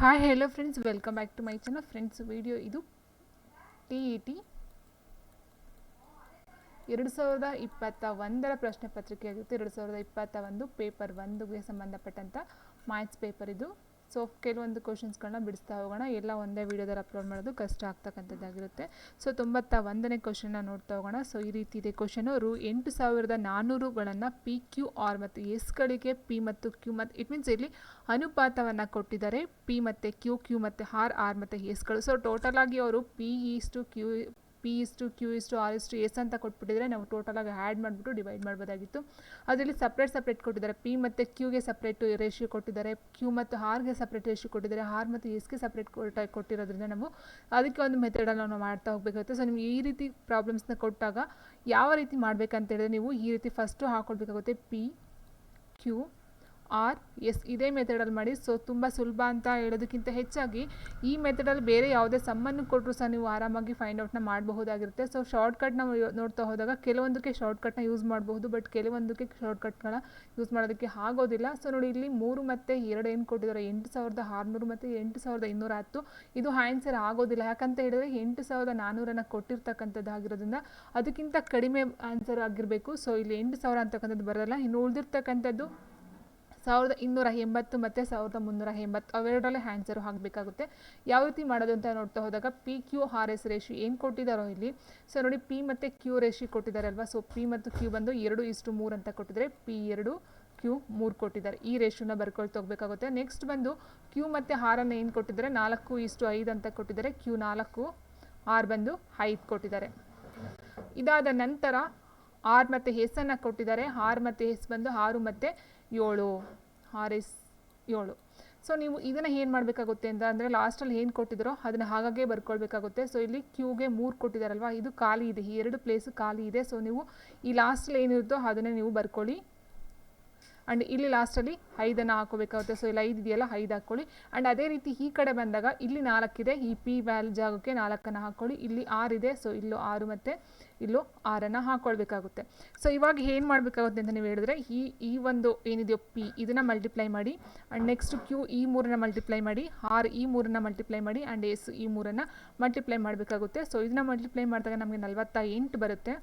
Hi hello friends welcome back to my channel friends video ಇದು T E T ಎರಡು ಸಾವಿರದ ಇಪ್ಪತ್ತ ಒಂದರ ಪ್ರಶ್ನೆ ಪತ್ರಿಕೆ ಆಗಿರುತ್ತೆ. ಎರಡು ಸಾವಿರದ ಇಪ್ಪತ್ತ ಒಂದು ಪೇಪರ್ ಒಂದುಗೆ ಸಂಬಂಧಪಟ್ಟಂಥ ಮ್ಯಾಥ್ಸ್ ಪೇಪರ್ ಇದು. ಸೊ ಕೆಲವೊಂದು ಕ್ವಶನ್ಸ್ಗಳನ್ನ ಬಿಡಿಸ್ತಾ ಹೋಗೋಣ. ಎಲ್ಲ ಒಂದೇ ವೀಡಿಯೋದಲ್ಲಿ ಅಪ್ಲೋಡ್ ಮಾಡೋದು ಕಷ್ಟ ಆಗ್ತಕ್ಕಂಥದ್ದಾಗಿರುತ್ತೆ. ಸೊ ತೊಂಬತ್ತ ಒಂದನೇ ಕ್ವಶನ್ನ ನೋಡ್ತಾ ಹೋಗೋಣ. ಸೊ ಈ ರೀತಿ ಇದೆ ಕ್ವಶನು ರು. ಎಂಟು ಸಾವಿರದ ನಾನ್ನೂರುಗಳನ್ನು ಪಿ ಕ್ಯೂ ಆರ್ ಮತ್ತು ಎಸ್ಗಳಿಗೆ ಪಿ ಮತ್ತು ಕ್ಯೂ ಮತ್ತು ಇಟ್ ಮೀನ್ಸ್ ಇಲ್ಲಿ ಅನುಪಾತವನ್ನು ಕೊಟ್ಟಿದ್ದಾರೆ. ಪಿ ಮತ್ತು ಕ್ಯೂ ಕ್ಯೂ ಮತ್ತು ಆರ್ ಆರ್ ಮತ್ತು ಎಸ್ಗಳು ಸೊ ಟೋಟಲ್ ಆಗಿ ಅವರು ಪಿ ಇಷ್ಟು ಕ್ಯೂ ಪಿ ಇಷ್ಟು ಕ್ಯೂ ಇಷ್ಟು ಆರ್ ಇಷ್ಟು ಎಸ್ ಅಂತ ಕೊಟ್ಬಿಟ್ಟಿದ್ರೆ ನಾವು ಟೋಟಲಾಗಿ ಆ್ಯಡ್ ಮಾಡಿಬಿಟ್ಟು ಡಿವೈಡ್ ಮಾಡ್ಬೋದಾಗಿತ್ತು. ಅದರಲ್ಲಿ ಸಪ್ರೇಟ್ ಸಪ್ರೇಟ್ ಕೊಟ್ಟಿದ್ದಾರೆ. ಪಿ ಮತ್ತು ಕ್ಯೂಗೆ ಸಪ್ರೇಟ್ ರೇಷಿಯೋ ಕೊಟ್ಟಿದ್ದಾರೆ. ಕ್ಯೂ ಮತ್ತು ಆರ್ಗೆ ಸಪ್ರೇಟ್ ರೇಷಿಯೋ ಕೊಟ್ಟಿದ್ದಾರೆ. ಆರ್ ಮತ್ತು ಎಸ್ಗೆ ಸಪ್ರೇಟ್ ಕೊಟ್ಟಿರೋದ್ರಿಂದ ನಾವು ಅದಕ್ಕೆ ಒಂದು ಮೆಥಡನ್ನು ನಾವು ಮಾಡ್ತಾ ಹೋಗಬೇಕಾಗುತ್ತೆ. ಸೊ ನಿಮ್ಗೆ ಈ ರೀತಿ ಪ್ರಾಬ್ಲಮ್ಸ್ನ ಕೊಟ್ಟಾಗ ಯಾವ ರೀತಿ ಮಾಡಬೇಕಂತ ಹೇಳಿದ್ರೆ ನೀವು ಈ ರೀತಿ ಫಸ್ಟು ಹಾಕ್ಕೊಡ್ಬೇಕಾಗುತ್ತೆ ಪಿ ಕ್ಯೂ ಆರ್, ಎಸ್, ಇದೇ ಮೆಥಡಲ್ಲಿ ಮಾಡಿ. ಸೊ ತುಂಬ ಸುಲಭ ಅಂತ ಹೇಳೋದಕ್ಕಿಂತ ಹೆಚ್ಚಾಗಿ ಈ ಮೆಥಡಲ್ಲಿ ಬೇರೆ ಯಾವುದೇ ಸಮ್ಮನ್ನು ಕೊಟ್ಟರು ಸಹ ನೀವು ಆರಾಮಾಗಿ ಫೈಂಡ್ ಔಟ್ನ ಮಾಡಬಹುದಾಗಿರುತ್ತೆ. ಸೊ ಶಾರ್ಟ್ಕಟ್ನ ನೋಡ್ತಾ ಹೋದಾಗ ಕೆಲವೊಂದಕ್ಕೆ ಶಾರ್ಟ್ಕಟ್ನ ಯೂಸ್ ಮಾಡಬಹುದು ಬಟ್ ಕೆಲವೊಂದಕ್ಕೆ ಶಾರ್ಟ್ಕಟ್ಗಳ ಯೂಸ್ ಮಾಡೋದಕ್ಕೆ ಆಗೋದಿಲ್ಲ. ಸೊ ನೋಡಿ, ಇಲ್ಲಿ ಮೂರು ಮತ್ತು ಎರಡು ಏನು ಕೊಟ್ಟಿದ್ದಾರೆ? ಎಂಟು ಸಾವಿರದ ಆರುನೂರು ಮತ್ತು ಎಂಟು ಸಾವಿರದ ಇನ್ನೂರ ಹತ್ತು. ಇದು ಆನ್ಸರ್ ಆಗೋದಿಲ್ಲ. ಯಾಕಂತ ಹೇಳಿದ್ರೆ ಎಂಟು ಸಾವಿರದ ನಾನ್ನೂರನ್ನು ಕೊಟ್ಟಿರ್ತಕ್ಕಂಥದ್ದಾಗಿರೋದ್ರಿಂದ ಅದಕ್ಕಿಂತ ಕಡಿಮೆ ಆನ್ಸರ್ ಆಗಿರಬೇಕು. ಸೊ ಇಲ್ಲಿ ಎಂಟು ಸಾವಿರ ಅಂತಕ್ಕಂಥದ್ದು ಬರೋಲ್ಲ. ಇನ್ನು ಉಳಿದಿರ್ತಕ್ಕಂಥದ್ದು ಸಾವಿರದ ಇನ್ನೂರ ಎಂಬತ್ತು ಮತ್ತು ಸಾವಿರದ ಮುನ್ನೂರ ಎಂಬತ್ತು ಅವೆರಡರಲ್ಲೇ ಆನ್ಸರು ಹಾಕಬೇಕಾಗುತ್ತೆ. ಯಾವ ರೀತಿ ಮಾಡೋದು ಅಂತ ನೋಡ್ತಾ ಹೋದಾಗ P Q R S ratio ಏನು ಕೊಟ್ಟಿದ್ದಾರೋ ಇಲ್ಲಿ. ಸೊ ನೋಡಿ ಪಿ ಮತ್ತು ಕ್ಯೂ ರೇಷಿ ಕೊಟ್ಟಿದ್ದಾರೆ ಅಲ್ವಾ ಸೊ ಪಿ ಮತ್ತು ಕ್ಯೂ ಬಂದು ಎರಡು ಇಷ್ಟು ಮೂರು ಅಂತ ಕೊಟ್ಟಿದ್ದಾರೆ ಪಿ ಎರಡು ಕ್ಯೂ ಮೂರು ಕೊಟ್ಟಿದ್ದಾರೆ. ಈ ರೇಷನ್ನ ಬರ್ಕೊಳ್ತಾ ಹೋಗಬೇಕಾಗುತ್ತೆ. ನೆಕ್ಸ್ಟ್ ಬಂದು ಕ್ಯೂ ಮತ್ತು ಹಾರನ್ನು ಏನು ಕೊಟ್ಟಿದ್ದಾರೆ? ನಾಲ್ಕು ಇಷ್ಟು ಐದು ಅಂತ ಕೊಟ್ಟಿದ್ದಾರೆ. ಕ್ಯೂ ನಾಲ್ಕು ಆರ್ ಬಂದು ಐದು ಕೊಟ್ಟಿದ್ದಾರೆ. ಇದಾದ ನಂತರ ಆರ್ ಮತ್ತು ಹೆಸನ್ನು ಕೊಟ್ಟಿದ್ದಾರೆ. ಆರ್ ಮತ್ತು ಹೆಸ್ ಬಂದು ಆರು ಮತ್ತು ಏಳು. ಆರ್ ಎಸ್ ಏಳು. ಸೊ ನೀವು ಇದನ್ನು ಏನು ಮಾಡಬೇಕಾಗುತ್ತೆ ಅಂತ ಅಂದರೆ ಲಾಸ್ಟಲ್ಲಿ ಏನು ಕೊಟ್ಟಿದ್ರೋ ಅದನ್ನು ಹಾಗಾಗೆ ಬರ್ಕೊಳ್ಬೇಕಾಗುತ್ತೆ. ಸೊ ಇಲ್ಲಿ ಕ್ಯೂಗೆ ಮೂರು ಕೊಟ್ಟಿದ್ದಾರಲ್ವ ಇದು ಖಾಲಿ ಇದೆ. ಈ ಎರಡು ಪ್ಲೇಸು ಖಾಲಿ ಇದೆ. ಸೊ ನೀವು ಈ ಲಾಸ್ಟಲ್ಲಿ ಏನಿರುತ್ತೋ ಅದನ್ನೇ ನೀವು ಬರ್ಕೊಳ್ಳಿ. ಆ್ಯಂಡ್ ಇಲ್ಲಿ ಲಾಸ್ಟಲ್ಲಿ ಐದನ್ನು ಹಾಕೋಬೇಕಾಗುತ್ತೆ ಸೊ ಇಲ್ಲಿ ಐದು ಇದೆಯಲ್ಲ, ಐದು ಹಾಕ್ಕೊಳ್ಳಿ. ಆ್ಯಂಡ್ ಅದೇ ರೀತಿ ಈ ಕಡೆ ಬಂದಾಗ ಇಲ್ಲಿ ನಾಲ್ಕಿದೆ. ಈ ಪಿ ವ್ಯಾಲ್ ಜಾಗಕ್ಕೆ ನಾಲ್ಕನ್ನು ಹಾಕ್ಕೊಳ್ಳಿ. ಇಲ್ಲಿ ಆರಿದೆ. ಸೊ ಇಲ್ಲೂ ಆರು ಮತ್ತು ಇಲ್ಲೂ ಆರನ್ನು ಹಾಕ್ಕೊಳ್ಬೇಕಾಗುತ್ತೆ. ಸೊ ಇವಾಗ ಏನು ಮಾಡಬೇಕಾಗುತ್ತೆ ಅಂತ ನೀವು ಹೇಳಿದ್ರೆ, ಈ ಈ ಒಂದು ಏನಿದೆಯೋ ಪಿ ಇದನ್ನು ಮಲ್ಟಿಪ್ಲೈ ಮಾಡಿ. ಆ್ಯಂಡ್ ನೆಕ್ಸ್ಟ್ ಕ್ಯೂ ಈ ಮೂರನ್ನು ಮಲ್ಟಿಪ್ಲೈ ಮಾಡಿ. ಆರ್ ಈ ಮೂರನ್ನು ಮಲ್ಟಿಪ್ಲೈ ಮಾಡಿ. ಆ್ಯಂಡ್ ಎಸ್ ಈ ಮೂರನ್ನು ಮಲ್ಟಿಪ್ಲೈ ಮಾಡಬೇಕಾಗುತ್ತೆ. ಸೊ ಇದನ್ನು ಮಲ್ಟಿಪ್ಲೈ ಮಾಡಿದಾಗ ನಮಗೆ ನಲವತ್ತ ಎಂಟು ಬರುತ್ತೆ.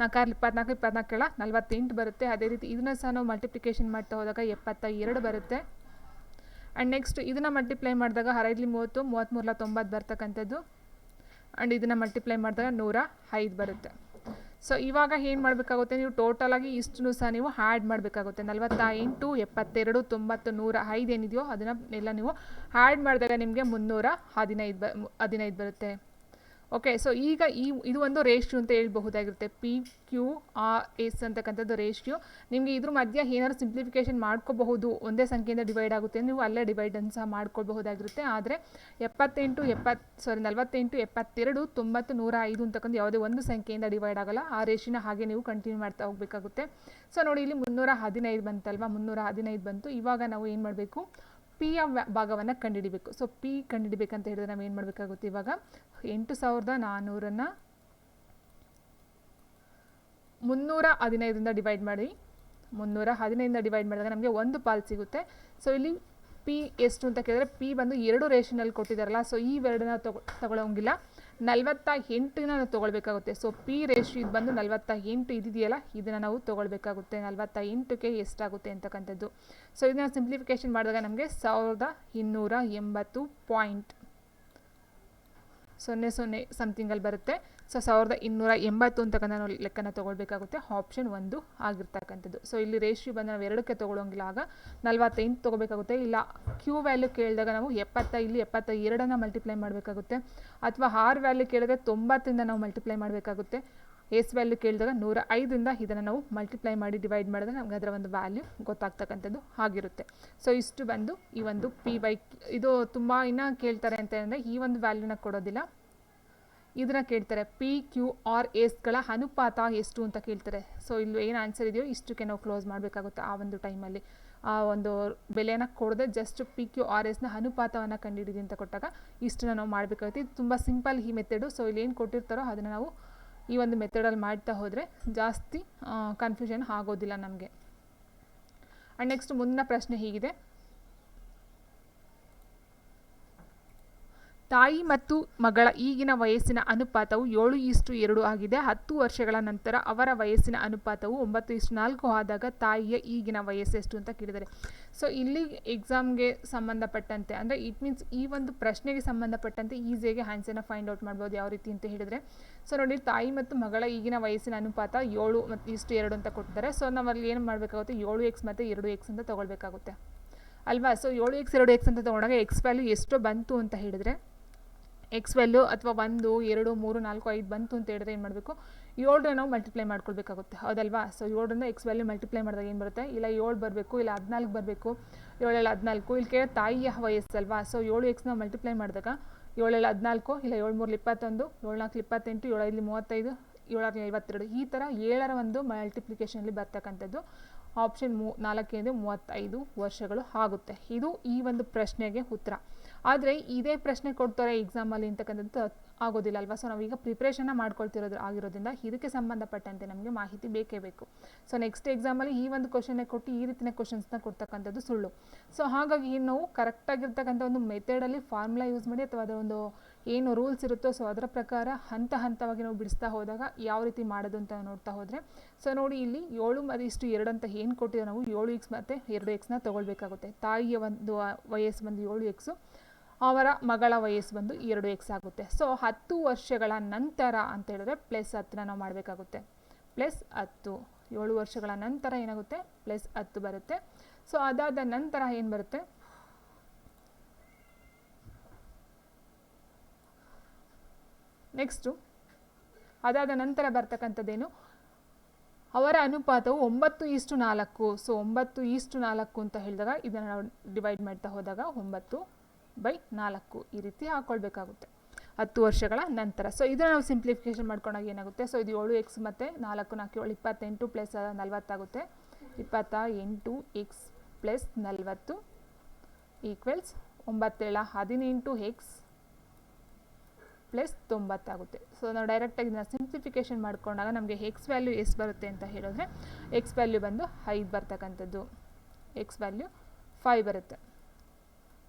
ನಾಲ್ಕಾರು ಇಪ್ಪತ್ನಾಲ್ಕು ಇಪ್ಪತ್ನಾಲ್ಕೇಳ ನಲ್ವತ್ತೆಂಟು ಬರುತ್ತೆ. ಅದೇ ರೀತಿ ಇದನ್ನ ಸಹ ನಾವು ಮಲ್ಟಿಪ್ಲಿಕೇಶನ್ ಮಾಡ್ತಾ ಹೋದಾಗ ಎಪ್ಪತ್ತ ಎರಡು ಬರುತ್ತೆ. ಆ್ಯಂಡ್ ನೆಕ್ಸ್ಟ್ ಇದನ್ನು ಮಲ್ಟಿಪ್ಲೈ ಮಾಡಿದಾಗ ಹರೈದ್ಲಿ ಮೂವತ್ತು ಮೂವತ್ತ್ಮೂರಲ ತೊಂಬತ್ತು ಬರ್ತಕ್ಕಂಥದ್ದು. ಆ್ಯಂಡ್ ಇದನ್ನು ಮಲ್ಟಿಪ್ಲೈ ಮಾಡಿದಾಗ ನೂರ ಐದು ಬರುತ್ತೆ. ಸೊ ಇವಾಗ ಏನು ಮಾಡಬೇಕಾಗುತ್ತೆ? ನೀವು ಟೋಟಲಾಗಿ ಇಷ್ಟನ್ನು ಸಹ ನೀವು ಆ್ಯಡ್ ಮಾಡಬೇಕಾಗುತ್ತೆ. ನಲವತ್ತ ಎಂಟು ಎಪ್ಪತ್ತೆರಡು, ತೊಂಬತ್ತು, ನೂರ ಐದು ಏನಿದೆಯೋ ಅದನ್ನು ಎಲ್ಲ ನೀವು ಆ್ಯಡ್ ಮಾಡಿದಾಗ ನಿಮಗೆ ಮುನ್ನೂರ ಹದಿನೈದು ಬ, ಹದಿನೈದು ಬರುತ್ತೆ. ಓಕೆ ಸೊ ಈಗ ಈ, ಇದು ಒಂದು ರೇಷ್ಯೂ ಅಂತ ಹೇಳ್ಬಹುದಾಗಿರುತ್ತೆ. ಪಿ ಕ್ಯೂ ಆರ್ ಎಸ್ ಅಂತಕ್ಕಂಥದ್ದು ರೇಷ್ಯೂ. ನಿಮಗೆ ಇದ್ರ ಮಧ್ಯೆ ಏನಾದ್ರು ಸಿಂಪ್ಲಿಫಿಕೇಶನ್ ಮಾಡ್ಕೋಬಹುದು. ಒಂದೇ ಸಂಖ್ಯೆಯಿಂದ ಡಿವೈಡ್ ಆಗುತ್ತೆ. ನೀವು ಅಲ್ಲೇ ಡಿವೈಡನ್ನು ಸಹ ಮಾಡ್ಕೊಳ್ಬಹುದಾಗಿರುತ್ತೆ. ಆದರೆ ಎಪ್ಪತ್ತೆಂಟು ಎಪ್ಪತ್ತು ಸಾರಿ ನಲವತ್ತೆಂಟು, ಎಪ್ಪತ್ತೆರಡು, ತೊಂಬತ್ತು, ನೂರ ಐದು ಅಂತಕ್ಕಂಥ ಯಾವುದೇ ಒಂದು ಸಂಖ್ಯೆಯಿಂದ ಡಿವೈಡ್ ಆಗಲ್ಲ. ಆ ರೇಷಿನ ಹಾಗೆ ನೀವು ಕಂಟಿನ್ಯೂ ಮಾಡ್ತಾ ಹೋಗಬೇಕಾಗುತ್ತೆ. ಸೊ ನೋಡಿ, ಇಲ್ಲಿ ಮುನ್ನೂರ ಹದಿನೈದು ಬಂತಲ್ವಾ? ಮುನ್ನೂರ ಹದಿನೈದು ಬಂತು. ಇವಾಗ ನಾವು ಏನು ಮಾಡಬೇಕು? ಪಿಯ ಭಾಗವನ್ನು ಕಂಡುಹಿಡಿಬೇಕು ಸೊ ಪಿ ಕಂಡುಹಿಡಿಬೇಕಂತ ಹೇಳಿದ್ರೆ ನಾವು ಏನು ಮಾಡಬೇಕಾಗುತ್ತೆ ಇವಾಗ? ಎಂಟು ಸಾವಿರದ ನಾನ್ನೂರನ್ನು ಮುನ್ನೂರ ಹದಿನೈದರಿಂದ ಡಿವೈಡ್ ಮಾಡಿ. ಮುನ್ನೂರ ಹದಿನೈದರಿಂದ ಡಿವೈಡ್ ಮಾಡಿದಾಗ ನಮಗೆ ಒಂದು ಪಾಲ್ ಸಿಗುತ್ತೆ. ಸೊ ಇಲ್ಲಿ ಪಿ ಎಷ್ಟು ಅಂತ ಕೇಳಿದ್ರೆ ಪಿ ಬಂದು ಎರಡು ರೇಷನಲ್ಲಿ ಕೊಟ್ಟಿದ್ದಾರಲ್ಲ ಸೊ ಈ ಎರಡನ್ನ ತಗೊ ತಗೊಳ್ಳೋಂಗಿಲ್ಲ ನಲವತ್ತ ಎಂಟನ್ನ ನಾವು ತೊಗೊಳ್ಬೇಕಾಗುತ್ತೆ. ಸೊ ಪಿ ರೇಷ್ ಇದು ಬಂದು ನಲವತ್ತ ಎಂಟು ಇದಿದೆಯಲ್ಲ, ಇದನ್ನು ನಾವು ತೊಗೊಳ್ಬೇಕಾಗುತ್ತೆ. ನಲವತ್ತ ಎಂಟಕ್ಕೆ ಎಷ್ಟಾಗುತ್ತೆ ಅಂತಕ್ಕಂಥದ್ದು. ಸೊ ಇದನ್ನು ಸಿಂಪ್ಲಿಫಿಕೇಶನ್ ಮಾಡಿದಾಗ ನಮಗೆ ಸಾವಿರದ ಇನ್ನೂರ ಎಂಬತ್ತು ಪಾಯಿಂಟ್ ಸೊನ್ನೆ ಸೊನ್ನೆ ಸಮಥಿಂಗಲ್ಲಿ ಬರುತ್ತೆ. ಸೊ ಸಾವಿರದ ಇನ್ನೂರ ಎಂಬತ್ತು ಅಂತಕ್ಕಂಥ ನಾವು ಲೆಕ್ಕನ ತೊಗೊಳ್ಬೇಕಾಗುತ್ತೆ. ಆಪ್ಷನ್ ಒಂದು ಆಗಿರ್ತಕ್ಕಂಥದ್ದು. ಸೊ ಇಲ್ಲಿ ರೇಷಿಯೋ ಬಂದು ನಾವು ಎರಡಕ್ಕೆ ತೊಗೊಳೋಂಗಿಲ್ಲ ಆಗ ನಲ್ವತ್ತೆಂಟು ತೊಗೋಬೇಕಾಗುತ್ತೆ ಇಲ್ಲ ಕ್ಯೂ ವ್ಯಾಲ್ಯೂ ಕೇಳಿದಾಗ ನಾವು ಎಪ್ಪತ್ತ, ಇಲ್ಲಿ ಎಪ್ಪತ್ತ ಎರಡನ್ನು ಮಲ್ಟಿಪ್ಲೈ ಮಾಡಬೇಕಾಗುತ್ತೆ. ಅಥವಾ ಆರ್ ವ್ಯಾಲ್ಯೂ ಕೇಳಿದ್ರೆ ತೊಂಬತ್ತರಿಂದ ನಾವು ಮಲ್ಟಿಪ್ಲೈ ಮಾಡಬೇಕಾಗುತ್ತೆ. ಎಸ್ ವ್ಯಾಲ್ಯೂ ಕೇಳಿದಾಗ ನೂರ ಐದರಿಂದ ಇದನ್ನು ನಾವು ಮಲ್ಟಿಪ್ಲೈ ಮಾಡಿ ಡಿವೈಡ್ ಮಾಡಿದ್ರೆ ನಮಗೆ ಅದರ ಒಂದು ವ್ಯಾಲ್ಯೂ ಗೊತ್ತಾಗ್ತಕ್ಕಂಥದ್ದು ಆಗಿರುತ್ತೆ. ಸೊ ಇಷ್ಟು ಬಂದು ಈ ಒಂದು ಪಿ ವೈ ಇದು ತುಂಬ ಇನ್ನೂ ಕೇಳ್ತಾರೆ ಅಂತ ಅಂದರೆ ಈ ಒಂದು ವ್ಯಾಲ್ಯೂನ ಕೊಡೋದಿಲ್ಲ. ಇದನ್ನ ಕೇಳ್ತಾರೆ. ಪಿ ಕ್ಯೂ ಆರ್ ಎಸ್ಗಳ ಅನುಪಾತ ಎಷ್ಟು ಅಂತ ಕೇಳ್ತಾರೆ. ಸೊ ಇಲ್ಲಿ ಏನು ಆನ್ಸರ್ ಇದೆಯೋ ಇಷ್ಟಕ್ಕೆ ನಾವು ಕ್ಲೋಸ್ ಮಾಡಬೇಕಾಗುತ್ತೆ ಆ ಒಂದು ಟೈಮಲ್ಲಿ ಆ ಒಂದು ಬೆಲೆನ ಕೊಡದೆ ಜಸ್ಟ್ ಪಿ ಕ್ಯೂ ಆರ್ ಎಸ್ನ ಅನುಪಾತವನ್ನು ಕಂಡುಹಿಡಿದಿ ಅಂತ ಕೊಟ್ಟಾಗ ಇಷ್ಟನ್ನ ನಾವು ಮಾಡಬೇಕಾಗುತ್ತೆ. ಇದು ತುಂಬ ಸಿಂಪಲ್ ಈ ಮೆಥಡು ಸೊ ಇಲ್ಲಿ ಏನು ಕೊಟ್ಟಿರ್ತಾರೋ ಅದನ್ನು ನಾವು ಈ ಒಂದು ಮೆಥಡಲ್ಲಿ ಮಾಡ್ತಾ ಹೋದರೆ ಜಾಸ್ತಿ ಕನ್ಫ್ಯೂಷನ್ ಆಗೋದಿಲ್ಲ ನಮಗೆ. ಆ್ಯಂಡ್ ನೆಕ್ಸ್ಟ್ ಮುಂದಿನ ಪ್ರಶ್ನೆ ಹೀಗಿದೆ. ತಾಯಿ ಮತ್ತು ಮಗಳ ಈಗಿನ ವಯಸ್ಸಿನ ಅನುಪಾತವು ಏಳು ಇಷ್ಟು ಎರಡು ಆಗಿದೆ. ಹತ್ತು ವರ್ಷಗಳ ನಂತರ ಅವರ ವಯಸ್ಸಿನ ಅನುಪಾತವು ಒಂಬತ್ತು ಇಷ್ಟು ನಾಲ್ಕು ಆದಾಗ ತಾಯಿಯ ಈಗಿನ ವಯಸ್ಸು ಎಷ್ಟು ಅಂತ ಕೇಳಿದ್ದಾರೆ ಸೊ ಇಲ್ಲಿ ಎಕ್ಸಾಮ್ಗೆ ಸಂಬಂಧಪಟ್ಟಂತೆ, ಅಂದರೆ ಇಟ್ ಮೀನ್ಸ್ ಈ ಒಂದು ಪ್ರಶ್ನೆಗೆ ಸಂಬಂಧಪಟ್ಟಂತೆ ಈಸಿಯಾಗಿ ಆನ್ಸರ್ನ ಫೈಂಡ್ ಔಟ್ ಮಾಡ್ಬೋದು ಯಾವ ರೀತಿ ಅಂತ ಹೇಳಿದರೆ. ಸೊ ನೋಡಿ ತಾಯಿ ಮತ್ತು ಮಗಳ ಈಗಿನ ವಯಸ್ಸಿನ ಅನುಪಾತ ಏಳು ಮತ್ತು ಇಷ್ಟು ಎರಡು ಅಂತ ಕೊಟ್ಟಿದ್ದಾರೆ. ಸೊ ನಾವಲ್ಲಿ ಏನು ಮಾಡಬೇಕಾಗುತ್ತೆ? ಏಳು ಎಕ್ಸ್ ಮತ್ತು ಎರಡು ಎಕ್ಸ್ ಅಂತ ತೊಗೊಳ್ಬೇಕಾಗುತ್ತೆ. ಅಲ್ವಾ? ಸೊ ಏಳು ಎಕ್ಸ್ ಎರಡು ಎಕ್ಸ್ ಅಂತ ತೊಗೊಂಡಾಗ ಎಕ್ಸ್ ವ್ಯಾಲ್ಯೂ ಎಷ್ಟು ಬಂತು ಅಂತ ಹೇಳಿದರೆ ಎಕ್ಸ್ ವ್ಯಾಲ್ಯೂ ಅಥವಾ ಒಂದು, ಎರಡು, ಮೂರು, ನಾಲ್ಕು, ಐದು ಬಂತು ಅಂತ ಹೇಳಿದ್ರೆ ಏನು ಮಾಡಬೇಕು? ಏಳನ್ನ ನಾವು ಮಲ್ಟಿಪ್ಲೈ ಮಾಡ್ಕೊಳ್ಬೇಕಾಗುತ್ತೆ. ಹೌದಲ್ವಾ? ಸೊ ಏಳರಿಂದ ಎಕ್ಸ್ ವ್ಯಾಲ್ಯೂ ಮಲ್ಟಿಪ್ಲೈ ಮಾಡಿದಾಗ ಏನು ಬರುತ್ತೆ? ಇಲ್ಲ ಏಳು ಬರಬೇಕು, ಇಲ್ಲ ಹದಿನಾಲ್ಕು ಬರಬೇಕು ಏಳೇಳು ಹದಿನಾಲ್ಕು. ಇಲ್ಲಿ ಕೇಳಿ ತಾಯಿಯ ವಯಸ್ಸಲ್ವಾ? ಸೊ ಏಳು ಎಕ್ಸ್ನ ಮಲ್ಟಿಪ್ಲೈ ಮಾಡಿದಾಗ ಏಳೇಳು ಹದಿನಾಲ್ಕು, ಇಲ್ಲ ಏಳು ಮೂರು ಇಪ್ಪತ್ತೊಂದು, ಏಳು ನಾಲ್ಕು ಇಪ್ಪತ್ತೆಂಟು, ಏಳು ಐದು ಮೂವತ್ತೈದು ಏಳರ ಐವತ್ತೆರಡು. ಈ ಥರ ಏಳರ ಒಂದು ಮಲ್ಟಿಪ್ಲಿಕೇಶನಲ್ಲಿ ಬರ್ತಕ್ಕಂಥದ್ದು. ಆಪ್ಷನ್ ಮೂ ನಾಲ್ಕೇದು ಮೂವತ್ತೈದು ವರ್ಷಗಳು ಆಗುತ್ತೆ. ಇದು ಈ ಒಂದು ಪ್ರಶ್ನೆಗೆ ಉತ್ತರ. ಆದರೆ ಇದೇ ಪ್ರಶ್ನೆ ಕೊಡ್ತಾರೆ ಎಕ್ಸಾಮಲ್ಲಿ ಅಂತಕ್ಕಂಥದ್ದು ಆಗೋದಿಲ್ಲ ಅಲ್ವಾ? ಸೊ ನಾವೀಗ ಪ್ರಿಪ್ರೇಷನ್ನ ಮಾಡ್ಕೊಳ್ತಿರೋದು ಆಗಿರೋದ್ರಿಂದ ಇದಕ್ಕೆ ಸಂಬಂಧಪಟ್ಟಂತೆ ನಮಗೆ ಮಾಹಿತಿ ಬೇಕೇ ಬೇಕು. ಸೊ ನೆಕ್ಸ್ಟ್ ಎಕ್ಸಾಮಲ್ಲಿ ಈ ಒಂದು ಕ್ವಶನ್ನೇ ಕೊಟ್ಟು ಈ ರೀತಿಯ ಕ್ವಶನ್ಸ್ನ ಕೊಡ್ತಕ್ಕಂಥದ್ದು ಸುಳ್ಳು. ಸೊ ಹಾಗಾಗಿ ನಾವು ಕರೆಕ್ಟಾಗಿರ್ತಕ್ಕಂಥ ಒಂದು ಮೆಥಡಲ್ಲಿ ಫಾರ್ಮುಲಾ ಯೂಸ್ ಮಾಡಿ ಅಥವಾ ಅದರ ಒಂದು ಏನು ರೂಲ್ಸ್ ಇರುತ್ತೋ ಸೊ ಅದರ ಪ್ರಕಾರ ಹಂತ ಹಂತವಾಗಿ ನಾವು ಬಿಡಿಸ್ತಾ ಹೋದಾಗ ಯಾವ ರೀತಿ ಮಾಡೋದು ಅಂತ ನೋಡ್ತಾ ಹೋದರೆ ಸೊ ನೋಡಿ ಇಲ್ಲಿ ಏಳು ಮತ್ತು ಇಷ್ಟು ಎರಡು ಅಂತ ಏನು ಕೊಟ್ಟಿರೋ ನಾವು ಏಳು ಎಕ್ಸ್ ಮತ್ತು ಎರಡು ಎಕ್ಸ್ನ ತೊಗೊಳ್ಬೇಕಾಗುತ್ತೆ. ತಾಯಿಯ ಒಂದು ವಯಸ್ಸು ಬಂದು ಏಳು ಎಕ್ಸು ಅವರ ಮಗಳ ವಯಸ್ಸು ಬಂದು ಎರಡು ಎಕ್ಸ್ ಆಗುತ್ತೆ. ಸೊ ಹತ್ತು ವರ್ಷಗಳ ನಂತರ ಅಂತ ಹೇಳಿದ್ರೆ ಪ್ಲಸ್ ಹತ್ತನ್ನ ನಾವು ಮಾಡಬೇಕಾಗುತ್ತೆ. ಪ್ಲಸ್ ಹತ್ತು. ಏಳು ವರ್ಷಗಳ ನಂತರ ಏನಾಗುತ್ತೆ? ಪ್ಲಸ್ ಹತ್ತು ಬರುತ್ತೆ. ಸೊ ಅದಾದ ನಂತರ ಏನು ಬರುತ್ತೆ? ನೆಕ್ಸ್ಟು ಅದಾದ ನಂತರ ಬರ್ತಕ್ಕಂಥದ್ದೇನು? ಅವರ ಅನುಪಾತವು ಒಂಬತ್ತು ಈಸ್ಟು ನಾಲ್ಕು. ಸೊ ಒಂಬತ್ತು ಈಸ್ಟು ನಾಲ್ಕು ಅಂತ ಹೇಳಿದಾಗ ಇದನ್ನು ನಾವು ಡಿವೈಡ್ ಮಾಡ್ತಾ ಹೋದಾಗ ಒಂಬತ್ತು ಬೈ ನಾಲ್ಕು ಈ ರೀತಿ ಹಾಕ್ಕೊಳ್ಬೇಕಾಗುತ್ತೆ ಹತ್ತು ವರ್ಷಗಳ ನಂತರ. ಸೊ ಇದನ್ನು ನಾವು ಸಿಂಪ್ಲಿಫಿಕೇಶನ್ ಮಾಡ್ಕೊಂಡಾಗ ಏನಾಗುತ್ತೆ? ಸೊ ಇದು ಏಳು ಎಕ್ಸ್ ಮತ್ತು ನಾಲ್ಕು ನಾಲ್ಕು ಏಳು ಇಪ್ಪತ್ತೆಂಟು ಪ್ಲಸ್ ನಲ್ವತ್ತಾಗುತ್ತೆ ಇಪ್ಪತ್ತ ಎಂಟು ಎಕ್ಸ್ ಪ್ಲಸ್ ನಲ್ವತ್ತು ಈಕ್ವಲ್ಸ್ ಒಂಬತ್ತೇಳ. ಹದಿನೆಂಟು ಎಕ್ಸ್ ಪ್ಲಸ್ ತೊಂಬತ್ತಾಗುತ್ತೆ ಸೊ ನಾವು ಡೈರೆಕ್ಟಾಗಿ ಇದನ್ನ ಸಿಂಪ್ಲಿಫಿಕೇಶನ್ ಮಾಡ್ಕೊಂಡಾಗ ನಮಗೆ ಎಕ್ಸ್ ವ್ಯಾಲ್ಯೂ ಎಷ್ಟು ಬರುತ್ತೆ ಅಂತ ಹೇಳಿದ್ರೆ ಎಕ್ಸ್ ವ್ಯಾಲ್ಯೂ ಬಂದು ಐದು ಬರ್ತಕ್ಕಂಥದ್ದು. ಎಕ್ಸ್ ವ್ಯಾಲ್ಯೂ ಫೈವ್ ಬರುತ್ತೆ.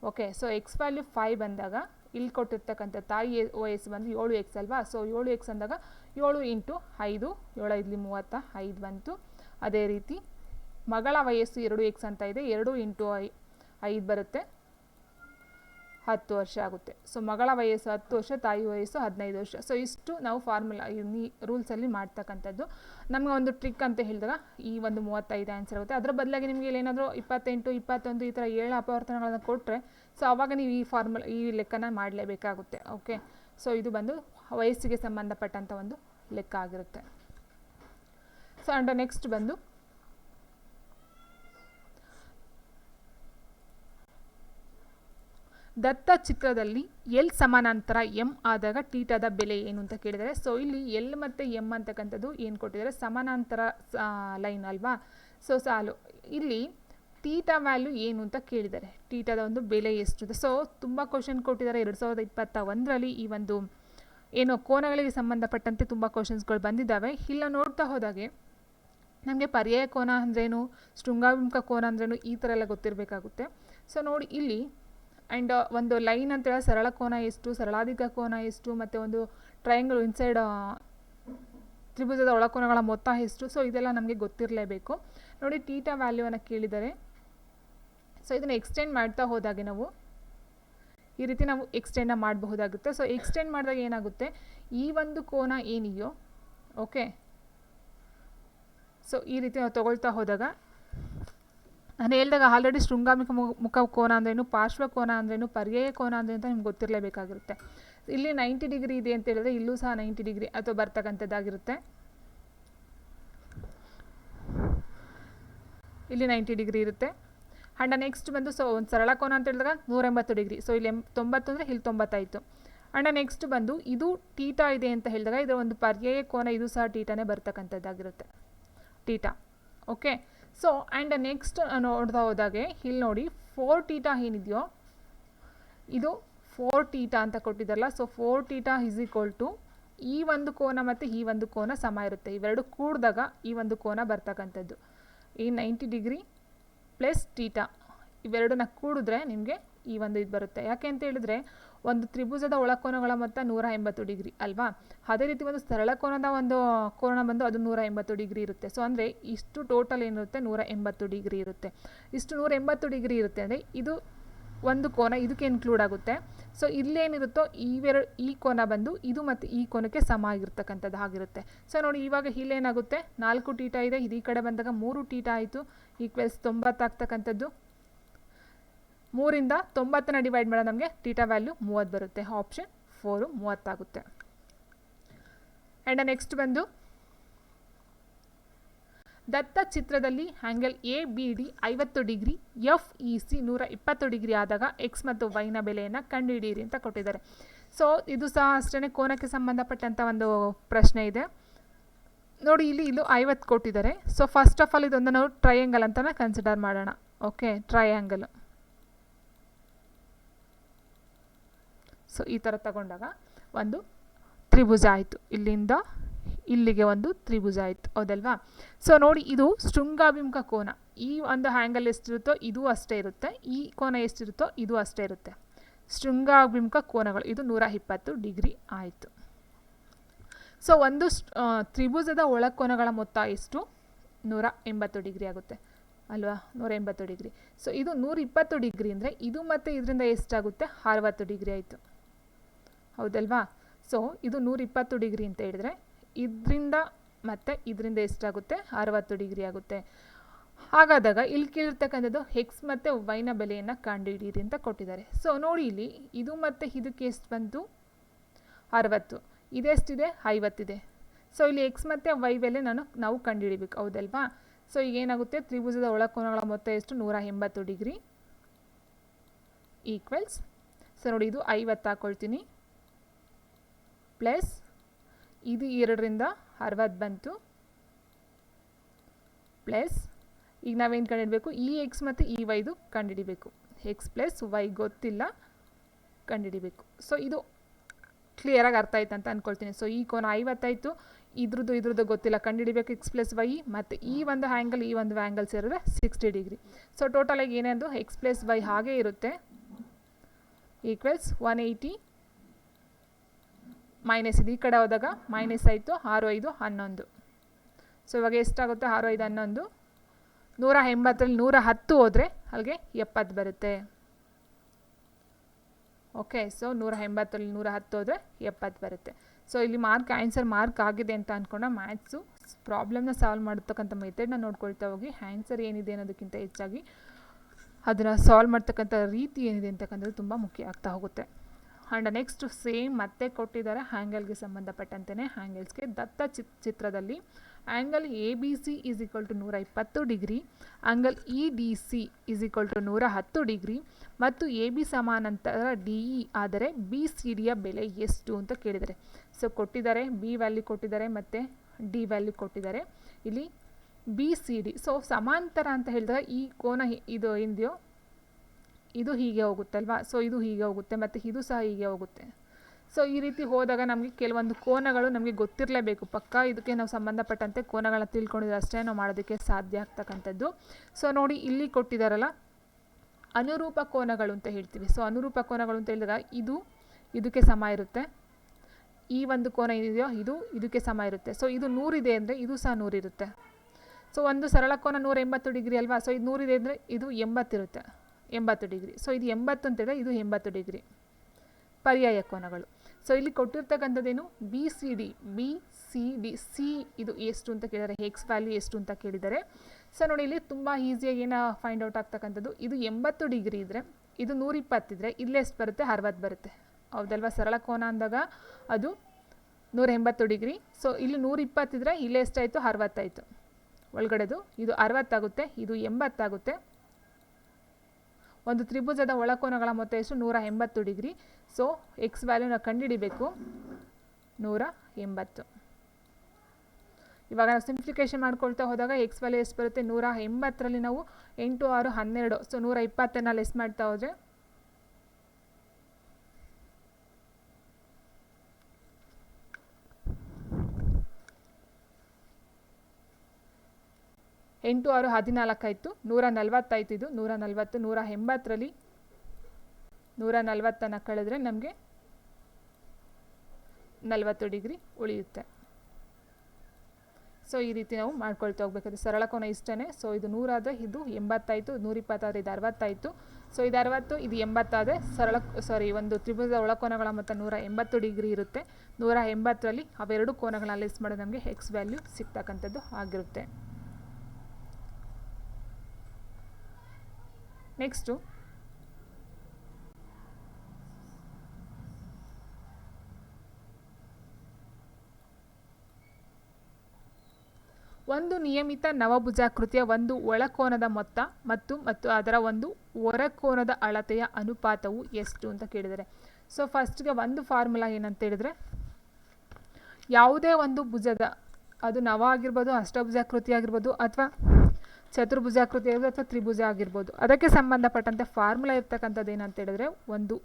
Okay so X value five ಬಂದಾಗ ಇಲ್ಲಿ ಕೊಟ್ಟಿರ್ತಕ್ಕಂಥ ತಾಯಿ ವಯಸ್ಸು ಬಂದು ಏಳು ಎಕ್ಸ್ ಅಲ್ವಾ? ಸೊ ಏಳು ಎಕ್ಸ್ ಅಂದಾಗ ಏಳು ಇಂಟು ಐದು, ಏಳು ಐದಲಿ ಮೂವತ್ತ ಐದು ಬಂತು. ಅದೇ ರೀತಿ ಮಗಳ ವಯಸ್ಸು ಎರಡು ಎಕ್ಸ್ ಅಂತ ಇದೆ, ಎರಡು ಇಂಟು ಐ, ಐದು ಬರುತ್ತೆ. ಹತ್ತು ವರ್ಷ ಆಗುತ್ತೆ. ಸೊ ಮಗಳ ವಯಸ್ಸು ಹತ್ತು ವರ್ಷ, ತಾಯಿ ವಯಸ್ಸು ಹದಿನೈದು ವರ್ಷ. ಸೊ ಇಷ್ಟು ನಾವು ಫಾರ್ಮುಲಾ ಈ ರೂಲ್ಸಲ್ಲಿ ಮಾಡ್ತಕ್ಕಂಥದ್ದು. ನಮಗೆ ಒಂದು ಟ್ರಿಕ್ ಅಂತ ಹೇಳಿದಾಗ ಈ ಒಂದು ಮೂವತ್ತೈದು ಆನ್ಸರ್ ಆಗುತ್ತೆ. ಅದರ ಬದಲಾಗಿ ನಿಮಗೆ ಏನಾದರೂ ಇಪ್ಪತ್ತೆಂಟು, ಇಪ್ಪತ್ತೊಂದು ಈ ಥರ ಏಳು ಅಪವರ್ತನಗಳನ್ನು ಕೊಟ್ಟರೆ ಸೊ ಅವಾಗ ನೀವು ಈ ಫಾರ್ಮುಲಾ ಈ ಲೆಕ್ಕನ ಮಾಡಲೇಬೇಕಾಗುತ್ತೆ. ಓಕೆ ಸೊ ಇದು ಬಂದು ವಯಸ್ಸಿಗೆ ಸಂಬಂಧಪಟ್ಟಂಥ ಒಂದು ಲೆಕ್ಕ ಆಗಿರುತ್ತೆ. ಸೊ ಅಂಡ್ ನೆಕ್ಸ್ಟ್ ಬಂದು ದತ್ತ ಚಿತ್ರದಲ್ಲಿ ಎಲ್ ಸಮಾನಾಂತರ ಎಂ ಆದಾಗ ಟೀಟಾದ ಬೆಲೆ ಏನು ಅಂತ ಕೇಳಿದರೆ, ಸೊ ಇಲ್ಲಿ ಎಲ್ ಮತ್ತು ಎಂ ಅಂತಕ್ಕಂಥದ್ದು ಏನು ಕೊಟ್ಟಿದ್ದಾರೆ? ಸಮಾನಾಂತರ ಲೈನ್ ಅಲ್ವಾ? ಸೊ ಸಾಲು, ಇಲ್ಲಿ ಟೀಟಾ ವ್ಯಾಲ್ಯೂ ಏನು ಅಂತ ಕೇಳಿದ್ದಾರೆ ಟೀಟಾದ ಒಂದು ಬೆಲೆ ಎಷ್ಟಿದೆ? ಸೊ ತುಂಬ ಕ್ವಶನ್ ಕೊಟ್ಟಿದ್ದಾರೆ. ಎರಡು ಸಾವಿರದ ಇಪ್ಪತ್ತ ಒಂದರಲ್ಲಿ ಈ ಒಂದು ಏನು ಕೋನಗಳಿಗೆ ಸಂಬಂಧಪಟ್ಟಂತೆ ತುಂಬ ಕ್ವಶನ್ಸ್ಗಳು ಬಂದಿದ್ದಾವೆ. ಇಲ್ಲ ನೋಡ್ತಾ ಹೋದಾಗೆ, ನಮಗೆ ಪರ್ಯಾಯ ಕೋನ ಅಂದ್ರೇನು, ಶೃಂಗಾಭಿಮುಖ ಕೋನ ಅಂದ್ರೇನು ಈ ಥರ ಎಲ್ಲ ಗೊತ್ತಿರಬೇಕಾಗುತ್ತೆ. ಸೊ ನೋಡಿ, ಇಲ್ಲಿ ಆ್ಯಂಡ್ ಒಂದು ಲೈನ್ ಅಂತೇಳಿ ಸರಳ ಕೋನ ಎಷ್ಟು, ಸರಳಾಧಿಕ ಕೋನ ಎಷ್ಟು, ಮತ್ತು ಒಂದು ಟ್ರಯಾಂಗಲ್ ಇನ್ಸೈಡ್ ತ್ರಿಭುಜದ ಒಳಕೋನಗಳ ಮೊತ್ತ ಎಷ್ಟು? ಸೊ ಇದೆಲ್ಲ ನಮಗೆ ಗೊತ್ತಿರಲೇಬೇಕು. ನೋಡಿ ಟೀಟಾ ವ್ಯಾಲ್ಯೂವನ್ನು ಕೇಳಿದರೆ. ಸೊ ಇದನ್ನು ಎಕ್ಸ್ಟೆಂಡ್ ಮಾಡ್ತಾ ಹೋದಾಗೆ ನಾವು ಈ ರೀತಿ ನಾವು ಎಕ್ಸ್ಟೆಂಡ ಮಾಡಬಹುದಾಗುತ್ತೆ. ಸೊ ಎಕ್ಸ್ಟೆಂಡ್ ಮಾಡಿದಾಗ ಏನಾಗುತ್ತೆ? ಈ ಒಂದು ಕೋನ ಏನಿದೆಯೋ ಓಕೆ ಸೊ ಈ ರೀತಿ ನಾವು ತಗೊಳ್ತಾ ಹೋದಾಗ ನಾನು ಹೇಳಿದಾಗ ಆಲ್ರೆಡಿ ಶೃಂಗಾಮಿಕ ಮುಖ ಕೋನ ಅಂದ್ರೇನು ಪಾರ್ಶ್ವ ಕೋನ ಅಂದ್ರೇನು ಪರ್ಯಾಯ ಕೋನ ಅಂದರೆ ಅಂತ ನಿಮ್ಗೆ ಗೊತ್ತಿರಲೇಬೇಕಾಗಿರುತ್ತೆ. ಇಲ್ಲಿ ನೈಂಟಿ ಡಿಗ್ರಿ ಇದೆ ಅಂತ ಹೇಳಿದ್ರೆ ಇಲ್ಲೂ ಸಹ ನೈಂಟಿ ಡಿಗ್ರಿ ಅಥವಾ ಬರ್ತಕ್ಕಂಥದ್ದಾಗಿರುತ್ತೆ. ಇಲ್ಲಿ ನೈಂಟಿ ಡಿಗ್ರಿ ಇರುತ್ತೆ. ಆ್ಯಂಡ್ ನೆಕ್ಸ್ಟ್ ಬಂದು ಸೊ ಒಂದು ಸರಳ ಕೋನ ಅಂತ ಹೇಳಿದಾಗ ನೂರ ಎಂಬತ್ತು ಡಿಗ್ರಿ ಸೊ ಇಲ್ಲಿ ಎಂ ತೊಂಬತ್ತು ಅಂದರೆ ಇಲ್ಲಿ ತೊಂಬತ್ತಾಯಿತು ಆ್ಯಂಡ್ ನೆಕ್ಸ್ಟ್ ಬಂದು ಇದು ಟೀಟಾ ಇದೆ ಅಂತ ಹೇಳಿದಾಗ ಇದರ ಒಂದು ಪರ್ಯಾಯ ಕೋನ ಇದು ಸಹ ಟೀಟಾನೇ ಬರ್ತಕ್ಕಂಥದ್ದಾಗಿರುತ್ತೆ. Theta okay so and next ನೋಡ್ತಾ ಹೋದಾಗೆ, ಇಲ್ಲಿ ನೋಡಿ ಫೋರ್ ಟೀಟಾ ಏನಿದೆಯೋ, ಇದು ಫೋರ್ ಟೀಟಾ ಅಂತ ಕೊಟ್ಟಿದ್ದಾರಲ್ಲ so four theta is equal to ಈ ಒಂದು ಕೋನ ಮತ್ತು ಈ ಒಂದು ಕೋನ ಸಮ ಇರುತ್ತೆ. ಇವೆರಡು ಕೂಡಿದಾಗ ಈ ಒಂದು ಕೋನ ಬರ್ತಕ್ಕಂಥದ್ದು. ಈ ನೈಂಟಿ ಡಿಗ್ರಿ ಪ್ಲಸ್ ಟೀಟಾ ಇವೆರಡನ್ನ ಕೂಡಿದ್ರೆ ನಿಮಗೆ ಈ ಒಂದು ಇದು ಬರುತ್ತೆ. ಯಾಕೆ ಅಂತ ಹೇಳಿದ್ರೆ, ಒಂದು ತ್ರಿಭುಜದ ಒಳಕೋನಗಳ ಮೊತ್ತ ನೂರ ಎಂಬತ್ತು ಡಿಗ್ರಿ, ಅಲ್ವಾ? ಅದೇ ರೀತಿ ಒಂದು ಸರಳ ಕೋನದ ಒಂದು ಕೋನ ಬಂದು ಅದು ನೂರ ಎಂಬತ್ತು ಡಿಗ್ರಿ ಇರುತ್ತೆ. ಸೊ ಅಂದರೆ ಇಷ್ಟು ಟೋಟಲ್ ಏನಿರುತ್ತೆ? ನೂರ ಎಂಬತ್ತು ಡಿಗ್ರಿ ಇರುತ್ತೆ. ಇಷ್ಟು ನೂರ ಎಂಬತ್ತು ಡಿಗ್ರಿ ಇರುತ್ತೆ ಅಂದರೆ ಇದು ಒಂದು ಕೋನ ಇದಕ್ಕೆ ಇನ್ಕ್ಲೂಡ್ ಆಗುತ್ತೆ. ಸೊ ಇಲ್ಲೇನಿರುತ್ತೋ ಇವೆರಡು ಈ ಕೋನ ಬಂದು ಇದು ಮತ್ತು ಈ ಕೋನಕ್ಕೆ ಸಮ ಆಗಿರ್ತಕ್ಕಂಥದ್ದು ಆಗಿರುತ್ತೆ. ಸೊ ನೋಡಿ ಇವಾಗ ಇಲ್ಲೇನಾಗುತ್ತೆ ನಾಲ್ಕು ಟೀಟ ಇದೆ. ಇದು ಈ ಕಡೆ ಬಂದಾಗ ಮೂರು ಟೀಟ ಆಯಿತು. ಈಕ್ವೆಲ್ಸ್ ತೊಂಬತ್ತಾಗ್ತಕ್ಕಂಥದ್ದು ಮೂರಿಂದ ತೊಂಬತ್ತನ್ನ ಡಿವೈಡ್ ಮಾಡೋದು ನಮಗೆ ಟೀಟಾ ವ್ಯಾಲ್ಯೂ ಮೂವತ್ತು ಬರುತ್ತೆ. ಆಪ್ಷನ್ ಫೋರು ಮೂವತ್ತಾಗುತ್ತೆ. ಆ್ಯಂಡ್ ನೆಕ್ಸ್ಟ್ ಬಂದು ದತ್ತ ಚಿತ್ರದಲ್ಲಿ ಆ್ಯಂಗಲ್ ಎ ಬಿ ಡಿ ಐವತ್ತು ಡಿಗ್ರಿ ಎಫ್ ಇ ಸಿ ನೂರ ಇಪ್ಪತ್ತು ಡಿಗ್ರಿ ಆದಾಗ ಎಕ್ಸ್ ಮತ್ತು ವೈನ ಬೆಲೆಯನ್ನು ಕಂಡುಹಿಡಿಯಿರಿ ಅಂತ ಕೊಟ್ಟಿದ್ದಾರೆ. ಸೊ ಇದು ಸಹ ಅಷ್ಟೇ ಕೋನಕ್ಕೆ ಸಂಬಂಧಪಟ್ಟಂಥ ಒಂದು ಪ್ರಶ್ನೆ ಇದೆ. ನೋಡಿ, ಇಲ್ಲಿ, ಇಲ್ಲೂ ಐವತ್ತು ಕೊಟ್ಟಿದ್ದಾರೆ. ಸೊ ಫಸ್ಟ್ ಆಫ್ ಆಲ್ ಇದೊಂದು ನಾವು ಟ್ರಯಾಂಗಲ್ ಅಂತಲೇ ಕನ್ಸಿಡರ್ ಮಾಡೋಣ. ಓಕೆ ಟ್ರಯಾಂಗಲ್ ಸೊ ಈ ಥರ ತಗೊಂಡಾಗ ಒಂದು ತ್ರಿಭುಜ ಆಯಿತು. ಇಲ್ಲಿಂದ ಇಲ್ಲಿಗೆ ಒಂದು ತ್ರಿಭುಜ ಆಯಿತು. ಹೌದಲ್ವಾ? ಸೊ ನೋಡಿ ಇದು ಶೃಂಗಾಭಿಮುಖ ಕೋನ. ಈ ಒಂದು ಹ್ಯಾಂಗಲ್ ಎಷ್ಟಿರುತ್ತೋ ಇದು ಅಷ್ಟೇ ಇರುತ್ತೆ. ಈ ಕೋನ ಎಷ್ಟಿರುತ್ತೋ ಇದು ಅಷ್ಟೇ ಇರುತ್ತೆ. ಶೃಂಗಾಭಿಮುಖ ಕೋನಗಳು. ಇದು ನೂರ ಇಪ್ಪತ್ತು ಡಿಗ್ರಿ ಆಯಿತು. ಸೊ ಒಂದು ತ್ರಿಭುಜದ ಒಳ ಕೋನಗಳ ಮೊತ್ತ ಎಷ್ಟು? ನೂರ ಎಂಬತ್ತು ಡಿಗ್ರಿ ಆಗುತ್ತೆ. ಅಲ್ವಾ? ನೂರ ಎಂಬತ್ತು ಡಿಗ್ರಿ. ಸೊ ಇದು ನೂರ ಇಪ್ಪತ್ತು ಡಿಗ್ರಿ ಅಂದರೆ ಇದು ಮತ್ತು ಇದರಿಂದ ಎಷ್ಟಾಗುತ್ತೆ? ಅರವತ್ತು ಡಿಗ್ರಿ ಆಯಿತು. ಹೌದಲ್ವಾ? ಸೊ ಇದು ನೂರ ಇಪ್ಪತ್ತು ಡಿಗ್ರಿ ಅಂತ ಹೇಳಿದ್ರೆ, ಇದರಿಂದ ಮತ್ತು ಇದರಿಂದ ಎಷ್ಟಾಗುತ್ತೆ? ಅರವತ್ತು ಡಿಗ್ರಿ ಆಗುತ್ತೆ. ಹಾಗಾದಾಗ ಇಲ್ಲಿ ಕೇಳಿರ್ತಕ್ಕಂಥದ್ದು ಎಕ್ಸ್ ಮತ್ತು ವೈನ ಬೆಲೆಯನ್ನು ಕಂಡುಹಿಡಿಯಿರಿ ಅಂತ ಕೊಟ್ಟಿದ್ದಾರೆ. ಸೊ ನೋಡಿ ಇಲ್ಲಿ, ಇದು ಮತ್ತು ಇದಕ್ಕೆ ಎಷ್ಟು ಬಂತು? ಅರವತ್ತು. ಇದೆಷ್ಟಿದೆ ಐವತ್ತಿದೆ. ಸೊ ಇಲ್ಲಿ ಎಕ್ಸ್ ಮತ್ತು ವೈ ಬೆಲೆ ನಾನು, ನಾವು ಕಂಡುಹಿಡಿಬೇಕು. ಹೌದಲ್ವಾ? ಸೊ ಈಗ ಏನಾಗುತ್ತೆ? ತ್ರಿಭುಜದ ಒಳಕೋನಗಳ ಮೊತ್ತ ಎಷ್ಟು? ನೂರ ಎಂಬತ್ತು ಡಿಗ್ರಿ. ಈಕ್ವಲ್ಸ್ ಸೊ ನೋಡಿ ಇದು ಐವತ್ತು ಹಾಕ್ಕೊಳ್ತೀನಿ ಪ್ಲಸ್ ಇದು ಎರಡರಿಂದ ಅರವತ್ತು ಬಂತು. ಪ್ಲಸ್ ಈಗ ನಾವೇನು ಕಂಡುಹಿಡಬೇಕು ಈ ಎಕ್ಸ್ ಮತ್ತು ಈ ವೈದು ಕಂಡುಹಿಡಿಬೇಕು ಎಕ್ಸ್ ಪ್ಲಸ್ ವೈ ಗೊತ್ತಿಲ್ಲ ಕಂಡುಹಿಡಿಬೇಕು ಸೊ ಇದು ಕ್ಲಿಯರಾಗಿ ಅರ್ಥ ಆಯ್ತು ಅಂತ ಅಂದ್ಕೊಳ್ತೀನಿ ಸೊ ಈ ಕೋನ ಐವತ್ತಾಯಿತು. ಇದ್ರದ್ದು ಇದ್ರದ್ದು ಗೊತ್ತಿಲ್ಲ. ಕಂಡುಹಿಡಿಬೇಕು ಎಕ್ಸ್ ಪ್ಲಸ್ ವೈ ಮತ್ತು ಈ ಒಂದು ಆ್ಯಂಗಲ್ ಈ ಒಂದು ಆ್ಯಂಗಲ್ ಸೇರಿದ್ರೆ ಸಿಕ್ಸ್ಟಿ ಡಿಗ್ರಿ. ಸೊ ಟೋಟಲಾಗಿ ಏನೇದು? ಎಕ್ಸ್ ಪ್ಲಸ್ ವೈ ಹಾಗೇ ಇರುತ್ತೆ. ಈಕ್ವಲ್ಸ್ ಒನ್ ಏಯ್ಟಿ ಮೈನಸ್ ಇದು ಈ ಕಡೆ ಹೋದಾಗ ಮೈನಸ್ ಆಯಿತು, ಆರು ಐದು ಹನ್ನೊಂದು. ಸೊ ಇವಾಗ ಎಷ್ಟಾಗುತ್ತೆ? ಆರು ಐದು ಹನ್ನೊಂದು. ನೂರ ಎಂಬತ್ತರಲ್ಲಿ ನೂರ ಹತ್ತು ಹೋದರೆ ಅಲ್ಲಿಗೆ ಎಪ್ಪತ್ತು ಬರುತ್ತೆ. ಓಕೆ ಸೊ ನೂರ ಎಂಬತ್ತರಲ್ಲಿ ನೂರ ಹತ್ತು ಹೋದರೆ ಎಪ್ಪತ್ತು ಬರುತ್ತೆ. ಸೊ ಇಲ್ಲಿ ಮಾರ್ಕ್ ಆನ್ಸರ್ ಮಾರ್ಕ್ ಆಗಿದೆ ಅಂತ ಅಂದ್ಕೊಂಡು ಮ್ಯಾಥ್ಸು ಪ್ರಾಬ್ಲಮ್ನ ಸಾಲ್ವ್ ಮಾಡ್ತಕ್ಕಂಥ ಮೆಥಡ್ನ ನೋಡ್ಕೊಳ್ತಾ ಹೋಗಿ. ಆನ್ಸರ್ ಏನಿದೆ ಅನ್ನೋದಕ್ಕಿಂತ ಹೆಚ್ಚಾಗಿ ಅದನ್ನು ಸಾಲ್ವ್ ಮಾಡ್ತಕ್ಕಂಥ ರೀತಿ ಏನಿದೆ ಅಂತಕ್ಕಂಥದ್ದು ತುಂಬ ಮುಖ್ಯ ಆಗ್ತಾ ಹೋಗುತ್ತೆ. ಆ್ಯಂಡ್ ನೆಕ್ಸ್ಟ್ ಸೇಮ್ ಮತ್ತೆ ಕೊಟ್ಟಿದ್ದಾರೆ ಹ್ಯಾಂಗಲ್ಗೆ ಸಂಬಂಧಪಟ್ಟಂತೆಯೇ ಹ್ಯಾಂಗಲ್ಸ್ಗೆ ದತ್ತ ಚಿತ್ ಚಿತ್ರದಲ್ಲಿ angle A B C is equal to ನೂರ ಇಪ್ಪತ್ತು degree angle E D C is equal to ನೂರ ಹತ್ತು ಡಿಗ್ರಿ ಮತ್ತು ಎ ಬಿ ಸಮಾನಾಂತರ ಡಿ ಇ ಆದರೆ ಬಿ ಸಿ ಡಿಯ ಬೆಲೆ ಎಷ್ಟು ಅಂತ ಕೇಳಿದ್ದಾರೆ. ಸೊ ಕೊಟ್ಟಿದ್ದಾರೆ ಬಿ ವ್ಯಾಲ್ಯೂ ಕೊಟ್ಟಿದ್ದಾರೆ ಮತ್ತು ಡಿ ವ್ಯಾಲ್ಯೂ ಕೊಟ್ಟಿದ್ದಾರೆ. ಇಲ್ಲಿ ಬಿ ಸಿ ಡಿ ಸೊ ಸಮಾಂತರ ಅಂತ ಹೇಳಿದಾಗ ಈ ಕೋನ ಇದು ಏನಿದೆಯೋ ಇದು ಹೀಗೆ ಹೋಗುತ್ತಲ್ವಾ? ಸೊ ಇದು ಹೀಗೆ ಹೋಗುತ್ತೆ ಮತ್ತು ಇದು ಸಹ ಹೀಗೆ ಹೋಗುತ್ತೆ. ಸೊ ಈ ರೀತಿ ಹೋದಾಗ ನಮಗೆ ಕೆಲವೊಂದು ಕೋನಗಳು ನಮಗೆ ಗೊತ್ತಿರಲೇಬೇಕು. ಪಕ್ಕಾ ಇದಕ್ಕೆ ನಾವು ಸಂಬಂಧಪಟ್ಟಂತೆ ಕೋನಗಳನ್ನ ತಿಳ್ಕೊಂಡಿದ್ರೆ ಅಷ್ಟೇ ನಾವು ಮಾಡೋದಕ್ಕೆ ಸಾಧ್ಯ ಆಗ್ತಕ್ಕಂಥದ್ದು. ಸೊ ನೋಡಿ ಇಲ್ಲಿ ಕೊಟ್ಟಿದ್ದಾರಲ್ಲ ಅನುರೂಪ ಕೋನಗಳು ಅಂತ ಹೇಳ್ತೀವಿ. ಸೊ ಅನುರೂಪ ಕೋನಗಳು ಅಂತ ಹೇಳಿದಾಗ ಇದು, ಇದಕ್ಕೆ ಸಮ ಇರುತ್ತೆ. ಈ ಒಂದು ಕೋನ ಏನಿದೆಯೋ ಇದು, ಇದಕ್ಕೆ ಸಮ ಇರುತ್ತೆ. ಸೊ ಇದು ನೂರಿದೆ ಅಂದರೆ ಇದು ಸಹ ನೂರಿರುತ್ತೆ ಸೊ ಒಂದು ಸರಳ ಕೋನ ನೂರ ಎಂಬತ್ತು ಡಿಗ್ರಿ ಅಲ್ವಾ? ಸೊ ಇದು ನೂರಿದೆ ಅಂದರೆ ಇದು ಎಂಬತ್ತಿರುತ್ತೆ ಎಂಬತ್ತು ಡಿಗ್ರಿ. ಸೊ ಇದು ಎಂಬತ್ತು ಅಂತೇಳಿದ್ರೆ ಇದು ಎಂಬತ್ತು ಡಿಗ್ರಿ. ಪರ್ಯಾಯ ಕೋನಗಳು. ಸೊ ಇಲ್ಲಿ ಕೊಟ್ಟಿರ್ತಕ್ಕಂಥದ್ದೇನು? B C D B C D C ಇದು ಎಷ್ಟು ಅಂತ ಕೇಳಿದರೆ ಹೆಕ್ಸ್ ವ್ಯಾಲ್ಯೂ ಎಷ್ಟು ಅಂತ ಕೇಳಿದ್ದಾರೆ ಸೊ ನೋಡಿ, ಇಲ್ಲಿ ತುಂಬ ಈಸಿಯಾಗಿ ಏನು ಫೈಂಡ್ ಔಟ್ ಆಗ್ತಕ್ಕಂಥದ್ದು? ಇದು ಎಂಬತ್ತು ಡಿಗ್ರಿ ಇದ್ದರೆ ಇದು ನೂರಿಪ್ಪತ್ತಿದ್ರೆ ಇಲ್ಲೇ ಎಷ್ಟು ಬರುತ್ತೆ? ಅರವತ್ತು ಬರುತ್ತೆ. ಹೌದಲ್ವಾ? ಸರಳ ಕೋನ ಅಂದಾಗ ಅದು ನೂರ ಎಂಬತ್ತು ಡಿಗ್ರಿ. ಸೊ ಇಲ್ಲಿ ನೂರಿಪ್ಪತ್ತಿದ್ರೆ ಇಲ್ಲೇ ಎಷ್ಟಾಯಿತು? ಅರವತ್ತಾಯಿತು. ಒಳಗಡೆದು ಇದು ಅರವತ್ತಾಗುತ್ತೆ, ಇದು ಎಂಬತ್ತಾಗುತ್ತೆ. ಒಂದು ತ್ರಿಭುಜದ ಒಳಕೋನಗಳ ಮೊತ್ತ ಎಷ್ಟು? ನೂರ ಎಂಬತ್ತು ಡಿಗ್ರಿ. ಸೊ ಎಕ್ಸ್ ವ್ಯಾಲ್ಯೂನ ಕಂಡುಹಿಡಿಬೇಕು. ನೂರ ಎಂಬತ್ತು. ಇವಾಗ ನಾವು ಸಿಂಪ್ಲಿಫಿಕೇಶನ್ ಮಾಡ್ಕೊಳ್ತಾ ಹೋದಾಗ ಎಕ್ಸ್ ವ್ಯಾಲ್ಯೂ ಎಷ್ಟು ಬರುತ್ತೆ? ನೂರ ಎಂಬತ್ತರಲ್ಲಿ ನಾವು ಎಂಟು ಆರು ಹನ್ನೆರಡು. ಸೊ ನೂರ ಇಪ್ಪತ್ತನ್ನು ಲೆಸ್ ಮಾಡ್ತಾ ಹೋದರೆ ಎಂಟು ಆರು ಹದಿನಾಲ್ಕಾಯಿತು ನೂರ ನಲವತ್ತಾಯಿತು ಇದು. ನೂರ ನಲವತ್ತು, ನೂರ ಎಂಬತ್ತರಲ್ಲಿ ನೂರ ನಲವತ್ತನ್ನು ಕಳೆದ್ರೆ ನಮಗೆ ನಲವತ್ತು ಡಿಗ್ರಿ ಉಳಿಯುತ್ತೆ. ಸೊ ಈ ರೀತಿ ನಾವು ಮಾಡ್ಕೊಳ್ತಾ ಹೋಗ್ಬೇಕಾದ್ರೆ ಸರಳ ಕೋನ ಇಷ್ಟೇ ಸೊ ಇದು ನೂರಾದರೆ ಇದು ಎಂಬತ್ತಾಯಿತು. ನೂರಿಪ್ಪತ್ತಾದರೆ ಇದು ಅರವತ್ತಾಯಿತು. ಸೊ ಇದು ಅರವತ್ತು, ಇದು ಎಂಬತ್ತಾದರೆ ಸರಳ ಸಾರಿ ಒಂದು ತ್ರಿಭುಜದ ಒಳಕೋನಗಳ ಮೊತ್ತ ನೂರ ಎಂಬತ್ತು ಡಿಗ್ರಿ ಇರುತ್ತೆ. ನೂರ ಎಂಬತ್ತರಲ್ಲಿ ಅವೆರಡು ಕೋನಗಳನ್ನ ಲಿಸ್ಟ್ ಮಾಡೋದು ನಮಗೆ ಎಕ್ಸ್ ವ್ಯಾಲ್ಯೂ ಸಿಗ್ತಕ್ಕಂಥದ್ದು ಆಗಿರುತ್ತೆ. ನೆಕ್ಸ್ಟು ಒಂದು ನಿಯಮಿತ ನವಭುಜಾಕೃತಿಯ ಒಂದು ಒಳಕೋನದ ಮೊತ್ತ ಮತ್ತು ಮತ್ತು ಅದರ ಒಂದು ಹೊರಕೋನದ ಅಳತೆಯ ಅನುಪಾತವು ಎಷ್ಟು ಅಂತ ಕೇಳಿದರೆ. ಸೊ ಫಸ್ಟ್ಗೆ ಒಂದು ಫಾರ್ಮುಲಾ ಏನಂತ ಹೇಳಿದರೆ, ಯಾವುದೇ ಒಂದು ಭುಜದ, ಅದು ನವ ಆಗಿರ್ಬೋದು, ಅಷ್ಟಭುಜಾಕೃತಿ ಆಗಿರ್ಬೋದು, ಅಥವಾ ಚತುರ್ಭುಜಾಕೃತಿ ಆಗಿರ್ಬೋದು ಅಥವಾ ತ್ರಿಭುಜ ಆಗಿರ್ಬೋದು. ಅದಕ್ಕೆ ಸಂಬಂಧಪಟ್ಟಂತೆ ಫಾರ್ಮುಲಾ ಇರ್ತಕ್ಕಂಥದ್ದು ಏನಂತ ಹೇಳಿದ್ರೆ ಒಂದು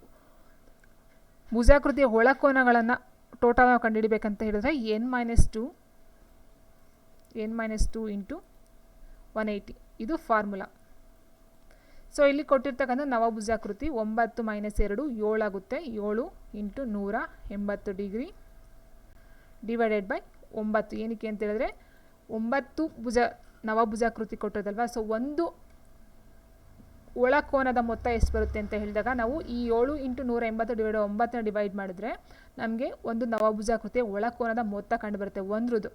ಭುಜಾಕೃತಿಯ ಒಳಕೋನಗಳನ್ನು ಟೋಟಲ್ ನಾವು ಕಂಡುಹಿಡಬೇಕಂತ ಹೇಳಿದ್ರೆ N minus two N minus two into one eighty ಇದು ಫಾರ್ಮುಲಾ ಸೊ ಇಲ್ಲಿ ಕೊಟ್ಟಿರ್ತಕ್ಕಂಥ ನವಭುಜಾಕೃತಿ ಒಂಬತ್ತು ಮೈನಸ್ ಎರಡು ಏಳಾಗುತ್ತೆ ಏಳು ಇಂಟು ನೂರ ಎಂಬತ್ತು ಡಿಗ್ರಿ ಡಿವೈಡೆಡ್ ಬೈ ಒಂಬತ್ತು. ಏನಕ್ಕೆ ಅಂತ ಹೇಳಿದ್ರೆ ಒಂಬತ್ತು ಭುಜ ನವಭುಜಾಕೃತಿ ಕೊಟ್ಟಿರೋದಲ್ವಾ ಸೊ ಒಂದು ಒಳಕೋನದ ಮೊತ್ತ ಎಷ್ಟು ಬರುತ್ತೆ ಅಂತ ಹೇಳಿದಾಗ ನಾವು ಈ ಏಳು ಇಂಟು ನೂರ ಎಂಬತ್ತು ಡಿವೈಡ್ ಒಂಬತ್ತನ್ನ ಡಿವೈಡ್ ಮಾಡಿದ್ರೆ ನಮಗೆ ಒಂದು ನವಭುಜಾಕೃತಿಯ ಒಳಕೋನದ ಮೊತ್ತ ಕಂಡು ಬರುತ್ತೆ, ಒಂದ್ರದ್ದು.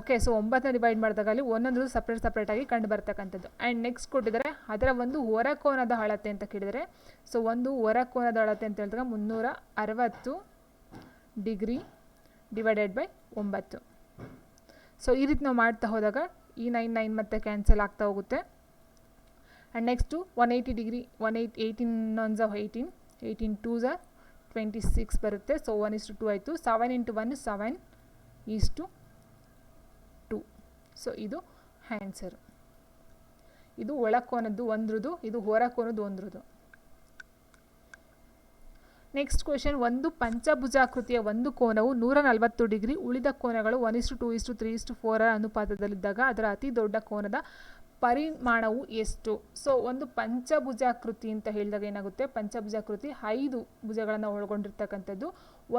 ಓಕೆ ಸೊ ಒಂಬತ್ತನ್ನ ಡಿವೈಡ್ ಮಾಡಿದಾಗ ಅಲ್ಲಿ ಒಂದೊಂದು ಸಪ್ರೇಟ್ ಸಪ್ರೇಟಾಗಿ ಕಂಡು ಬರ್ತಕ್ಕಂಥದ್ದು. ಆ್ಯಂಡ್ ನೆಕ್ಸ್ಟ್ ಕೊಟ್ಟಿದ್ದಾರೆ, ಅದರ ಒಂದು ಹೊರಕೋನದ ಅಳತೆ ಅಂತ ಕೇಳಿದರೆ ಸೊ ಒಂದು ಹೊರಕೋನದ ಅಳತೆ ಅಂತ ಹೇಳಿದಾಗ ಮುನ್ನೂರ ಅರವತ್ತು ಡಿಗ್ರಿ ಡಿವೈಡೆಡ್ ಬೈ ಒಂಬತ್ತು. ಸೊ ಈ ರೀತಿ ನಾವು ಮಾಡ್ತಾ ಹೋದಾಗ ಈ ನೈನ್ ನೈನ್ ಮತ್ತೆ ಕ್ಯಾನ್ಸಲ್ ಆಗ್ತಾ ಹೋಗುತ್ತೆ. And next one eighty degree one eight eighteen one the eighteen eighteen two the twenty six ಬರುತ್ತೆ. So one is to two ಆಯಿತು. Seven into one seven is to two so ಇದು answer ಇದು ಒಳಕೋನದ್ದು ಒಂದ್ರದ್ದು ಇದು ಹೊರಕೋನದ್ದು ಒಂದ್ರದ್ದು next question ಒಂದು ಪಂಚಭುಜಾಕೃತಿಯ ಒಂದು ಕೋನವು ನೂರ ನಲವತ್ತು ಡಿಗ್ರಿ, ಉಳಿದ ಕೋನಗಳು one is to two is to three is to four ಅನುಪಾತದಲ್ಲಿದ್ದಾಗ ಅದರ ಅತಿ ದೊಡ್ಡ ಕೋನದ ಪರಿಮಾಣವು ಎಷ್ಟು? ಸೊ ಒಂದು ಪಂಚಭುಜಾಕೃತಿ ಅಂತ ಹೇಳಿದಾಗ ಏನಾಗುತ್ತೆ? ಪಂಚಭುಜಾಕೃತಿ ಐದು ಭುಜಗಳನ್ನು ಒಳಗೊಂಡಿರ್ತಕ್ಕಂಥದ್ದು.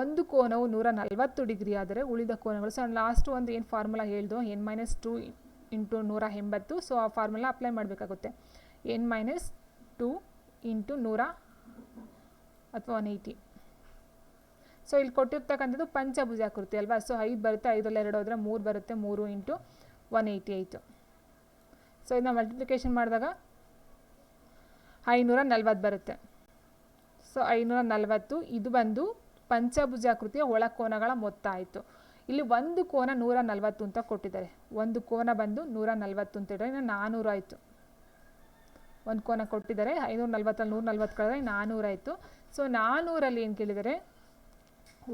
ಒಂದು ಕೋನವು ನೂರ ನಲವತ್ತು ಡಿಗ್ರಿ ಆದರೆ ಉಳಿದ ಕೋನಗಳು ಸೊ ಲಾಸ್ಟ್ ಒಂದು ಏನು ಫಾರ್ಮುಲಾ ಹೇಳ್ದು ಎನ್ ಮೈನಸ್ ಟು ಇಂಟು ನೂರ ಎಂಬತ್ತು ಸೊ ಆ ಫಾರ್ಮುಲಾ ಅಪ್ಲೈ ಮಾಡಬೇಕಾಗುತ್ತೆ. ಎನ್ ಮೈನಸ್ ಟು ಇಂಟು ನೂರ ಅಥವಾ ಒನ್ ಏಯ್ಟಿ ಸೊ ಇಲ್ಲಿ ಕೊಟ್ಟಿರ್ತಕ್ಕಂಥದ್ದು ಪಂಚಭುಜಾಕೃತಿ ಅಲ್ವಾ? ಸೊ ಐದು ಬರುತ್ತೆ, ಐದರಲ್ಲಿ ಎರಡು ಹೋದರೆ ಮೂರು ಬರುತ್ತೆ, ಮೂರು ಇಂಟು ಒನ್ ಏಯ್ಟಿ ಆಯಿತು ಸೊ ಇದನ್ನ ಮಲ್ಟಿಪ್ಲಿಕೇಶನ್ ಮಾಡಿದಾಗ ಐನೂರ ನಲ್ವತ್ತು ಬರುತ್ತೆ. ಸೊ ಐನೂರ ನಲ್ವತ್ತು, ಇದು ಬಂದು ಪಂಚಭುಜಾಕೃತಿಯ ಒಳಕೋನಗಳ ಮೊತ್ತ ಆಯಿತು ಇಲ್ಲಿ ಒಂದು ಕೋನ ನೂರ ನಲ್ವತ್ತು ಅಂತ ಕೊಟ್ಟಿದ್ದಾರೆ. ಒಂದು ಕೋನ ಬಂದು ನೂರ ನಲ್ವತ್ತು ಅಂತ ಹೇಳಿದ್ರೆ ಇನ್ನು ನಾನ್ನೂರು ಆಯಿತು. ಒಂದು ಕೋನ ಕೊಟ್ಟಿದ್ದಾರೆ, ಐನೂರ ನಲ್ವತ್ತಲ್ಲಿ ನೂರ ನಲ್ವತ್ತು ಕಳೆದ್ರೆ ನಾನ್ನೂರು ಆಯಿತು. ಸೊ ನಾನ್ನೂರಲ್ಲಿ ಏನು ಕೇಳಿದರೆ?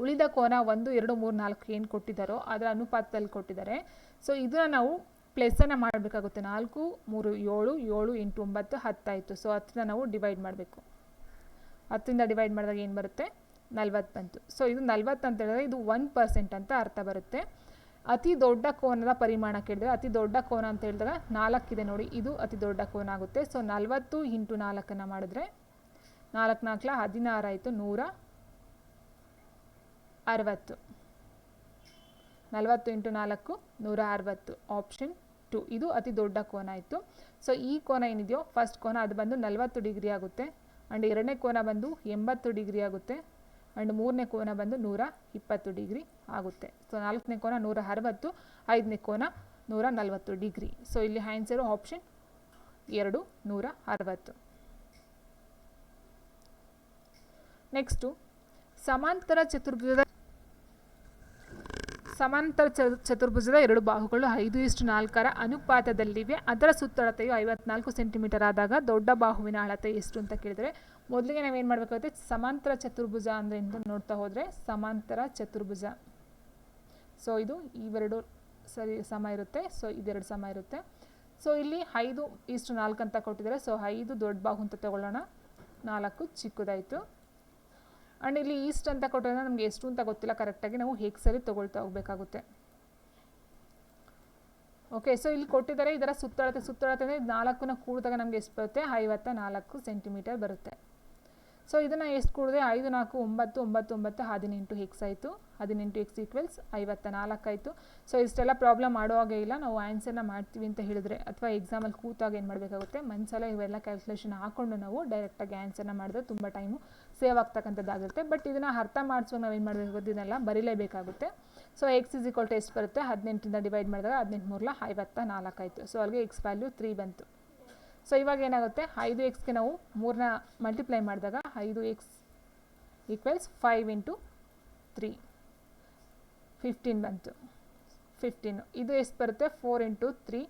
ಉಳಿದ ಕೋನ ಒಂದು, ಎರಡು, ಮೂರು, ನಾಲ್ಕು ಏನು ಕೊಟ್ಟಿದ್ದಾರೋ ಅದರ ಅನುಪಾತದಲ್ಲಿ ಕೊಟ್ಟಿದ್ದಾರೆ. ಸೊ ಇದನ್ನು ನಾವು ಪ್ಲಸ್ಸನ್ನು ಮಾಡಬೇಕಾಗುತ್ತೆ. ನಾಲ್ಕು, ಮೂರು, ಏಳು ಏಳು ಎಂಟು ಒಂಬತ್ತು ಹತ್ತಾಯಿತು. ಸೊ ಹತ್ತನ್ನ ನಾವು ಡಿವೈಡ್ ಮಾಡಬೇಕು. ಹತ್ತಿಂದ ಡಿವೈಡ್ ಮಾಡಿದಾಗ ಏನು ಬರುತ್ತೆ? ನಲ್ವತ್ತು ಬಂತು. ಸೊ ಇದು ನಲ್ವತ್ತು ಅಂತ ಹೇಳಿದ್ರೆ ಇದು ಒನ್ ಪರ್ಸೆಂಟ್ ಅಂತ ಅರ್ಥ ಬರುತ್ತೆ. ಅತಿ ದೊಡ್ಡ ಕೋನದ ಪರಿಮಾಣ ಕೇಳಿದ್ರೆ ಅತಿ ದೊಡ್ಡ ಕೋನ ಅಂತ ಹೇಳಿದಾಗ ನಾಲ್ಕಿದೆ ನೋಡಿ, ಇದು ಅತಿ ದೊಡ್ಡ ಕೋನ ಆಗುತ್ತೆ. ಸೊ ನಲ್ವತ್ತು ಇಂಟು ನಾಲ್ಕನ್ನು ಮಾಡಿದ್ರೆ ನಾಲ್ಕು ನಾಲ್ಕಲ ಹದಿನಾರಾಯಿತು ನೂರ ಅರವತ್ತು. ನಲವತ್ತು ಇಂಟು ನಾಲ್ಕು, ನೂರ ಅರವತ್ತು. ಆಪ್ಷನ್ ಟು ಇದು ಅತಿ ದೊಡ್ಡ ಕೋನ ಇತ್ತು ಸೊ ಈ ಕೋನ ಏನಿದೆಯೋ ಫಸ್ಟ್ ಕೋನ ಅದು ಬಂದು ನಲವತ್ತು ಡಿಗ್ರಿ ಆಗುತ್ತೆ. ಆ್ಯಂಡ್ ಎರಡನೇ ಕೋನ ಬಂದು ಎಂಬತ್ತು ಡಿಗ್ರಿ ಆಗುತ್ತೆ. ಆ್ಯಂಡ್ ಮೂರನೇ ಕೋನ ಬಂದು ನೂರ ಇಪ್ಪತ್ತು ಡಿಗ್ರಿ ಆಗುತ್ತೆ. ಸೊ ನಾಲ್ಕನೇ ಕೋನ ನೂರ ಅರವತ್ತು, ಐದನೇ ಕೋನ ನೂರ ನಲವತ್ತು ಡಿಗ್ರಿ. ಸೊ ಇಲ್ಲಿ ಹ್ಯಾನ್ಸರು ಆಪ್ಷನ್ ಎರಡು, ನೂರ ಅರವತ್ತು. ನೆಕ್ಸ್ಟು ಸಮಾಂತರ ಚತುರ್ಭುಜದ ಸಮಾಂತರ ಚತುರ್ಭುಜದ ಎರಡು ಬಾಹುಗಳು ಐದು ಇಷ್ಟು ನಾಲ್ಕರ ಅನುಪಾತದಲ್ಲಿವೆ. ಅದರ ಸುತ್ತಳತೆಯು ಐವತ್ನಾಲ್ಕು ಸೆಂಟಿಮೀಟರ್ ಆದಾಗ ದೊಡ್ಡ ಬಾಹುವಿನ ಅಳತೆ ಎಷ್ಟು ಅಂತ ಕೇಳಿದರೆ, ಮೊದಲಿಗೆ ನಾವೇನು ಮಾಡಬೇಕಾಗುತ್ತೆ? ಸಮಾಂತರ ಚತುರ್ಭುಜ ಅಂದರೆ ಅಂತ ನೋಡ್ತಾ ಹೋದರೆ ಸಮಾಂತರ ಚತುರ್ಭುಜ ಸೊ ಇದು ಇವೆರಡು ಸರಿ ಸಮ ಇರುತ್ತೆ. ಸೊ ಇದೆರಡು ಸಮ ಇರುತ್ತೆ. ಸೊ ಇಲ್ಲಿ ಐದು ಇಷ್ಟು ನಾಲ್ಕು ಅಂತ ಕೊಟ್ಟಿದ್ದಾರೆ. ಸೊ ಐದು ದೊಡ್ಡ ಬಾಹು ಅಂತ ತಗೊಳ್ಳೋಣ. ನಾಲ್ಕು ಚಿಕ್ಕದಾಯಿತು. ಆ್ಯಂಡ್ ಇಲ್ಲಿ ಈಸ್ಟ್ ಅಂತ ಕೊಟ್ಟರೆ ನಮಗೆ ಎಷ್ಟು ಅಂತ ಗೊತ್ತಿಲ್ಲ. ಕರೆಕ್ಟಾಗಿ ನಾವು ಹೇಗೆ ತೊಗೊಳ್ತಾ ಹೋಗಬೇಕಾಗುತ್ತೆ. ಓಕೆ ಸೊ ಇಲ್ಲಿ ಕೊಟ್ಟಿದ್ದಾರೆ, ಇದರ ಸುತ್ತಳತೆ ಸುತ್ತಳತೆ ಅಂದರೆ ನಾಲ್ಕನ್ನ ಕೂಡಿದಾಗ ನಮಗೆ ಎಷ್ಟು ಬರುತ್ತೆ? ಐವತ್ತ ನಾಲ್ಕು ಸೆಂಟಿಮೀಟರ್ ಬರುತ್ತೆ. ಸೊ ಇದನ್ನು ಎಷ್ಟು ಕೂಡಿದೆ? ಐದು, ನಾಲ್ಕು, ಒಂಬತ್ತು ಒಂಬತ್ತು ಒಂಬತ್ತು, ಹದಿನೆಂಟು ಎಕ್ಸ್ ಆಯಿತು. ಹದಿನೆಂಟು ಎಕ್ಸ್ ಈಕ್ವಲ್ಸ್ ಐವತ್ತ ನಾಲ್ಕು ಆಯಿತು. ಸೊ ಇಷ್ಟೆಲ್ಲ ಪ್ರಾಬ್ಲಮ್ ಮಾಡುವಾಗೇ ಇಲ್ಲ. ನಾವು ಆನ್ಸರ್ನ ಮಾಡ್ತೀವಿ ಅಂತ ಹೇಳಿದ್ರೆ ಅಥವಾ ಎಕ್ಸಾಮಲ್ಲಿ ಕೂತಾಗ ಏನು ಮಾಡಬೇಕಾಗುತ್ತೆ? ಮನಸ್ಸಲ್ಲ ಇವೆಲ್ಲ ಕ್ಯಾಲ್ಕುಲೇಷನ್ ಹಾಕ್ಕೊಂಡು ನಾವು ಡೈರೆಕ್ಟಾಗಿ ಆನ್ಸರ್ನ ಮಾಡಿದ್ರೆ ತುಂಬ ಟೈಮು ಸೇವ್ ಆಗ್ತಕ್ಕಂಥದ್ದಾಗುತ್ತೆ ಬಟ್ ಇದನ್ನು ಅರ್ಥ ಮಾಡಿಸುವಾಗ ನಾವು ಏನು ಮಾಡಬೇಕು ಇದನ್ನೆಲ್ಲ ಬರೀಲೇಬೇಕಾಗುತ್ತೆ. So X is equal to ಎಷ್ಟು ಬರುತ್ತೆ. ಹದಿನೆಂಟರಿಂದ ಡಿವೈಡ್ ಮಾಡಿದಾಗ ಹದಿನೆಂಟು ಮೂರಲ ಐವತ್ತ ನಾಲ್ಕು ಆಯಿತು ಸೊ ಅಲ್ಲಿಗೆ ಎಕ್ಸ್ ವ್ಯಾಲ್ಯೂ ತ್ರೀ ಬಂತು. ಸೊ ಇವಾಗ ಏನಾಗುತ್ತೆ? ಐದು ಎಕ್ಸ್ಗೆ ನಾವು ಮೂರನ್ನ ಮಲ್ಟಿಪ್ಲೈ ಮಾಡಿದಾಗ ಐದು X equals five into three fifteen ಬಂತು. ಫಿಫ್ಟೀನು ಇದು ಎಷ್ಟು ಬರುತ್ತೆ? Four into three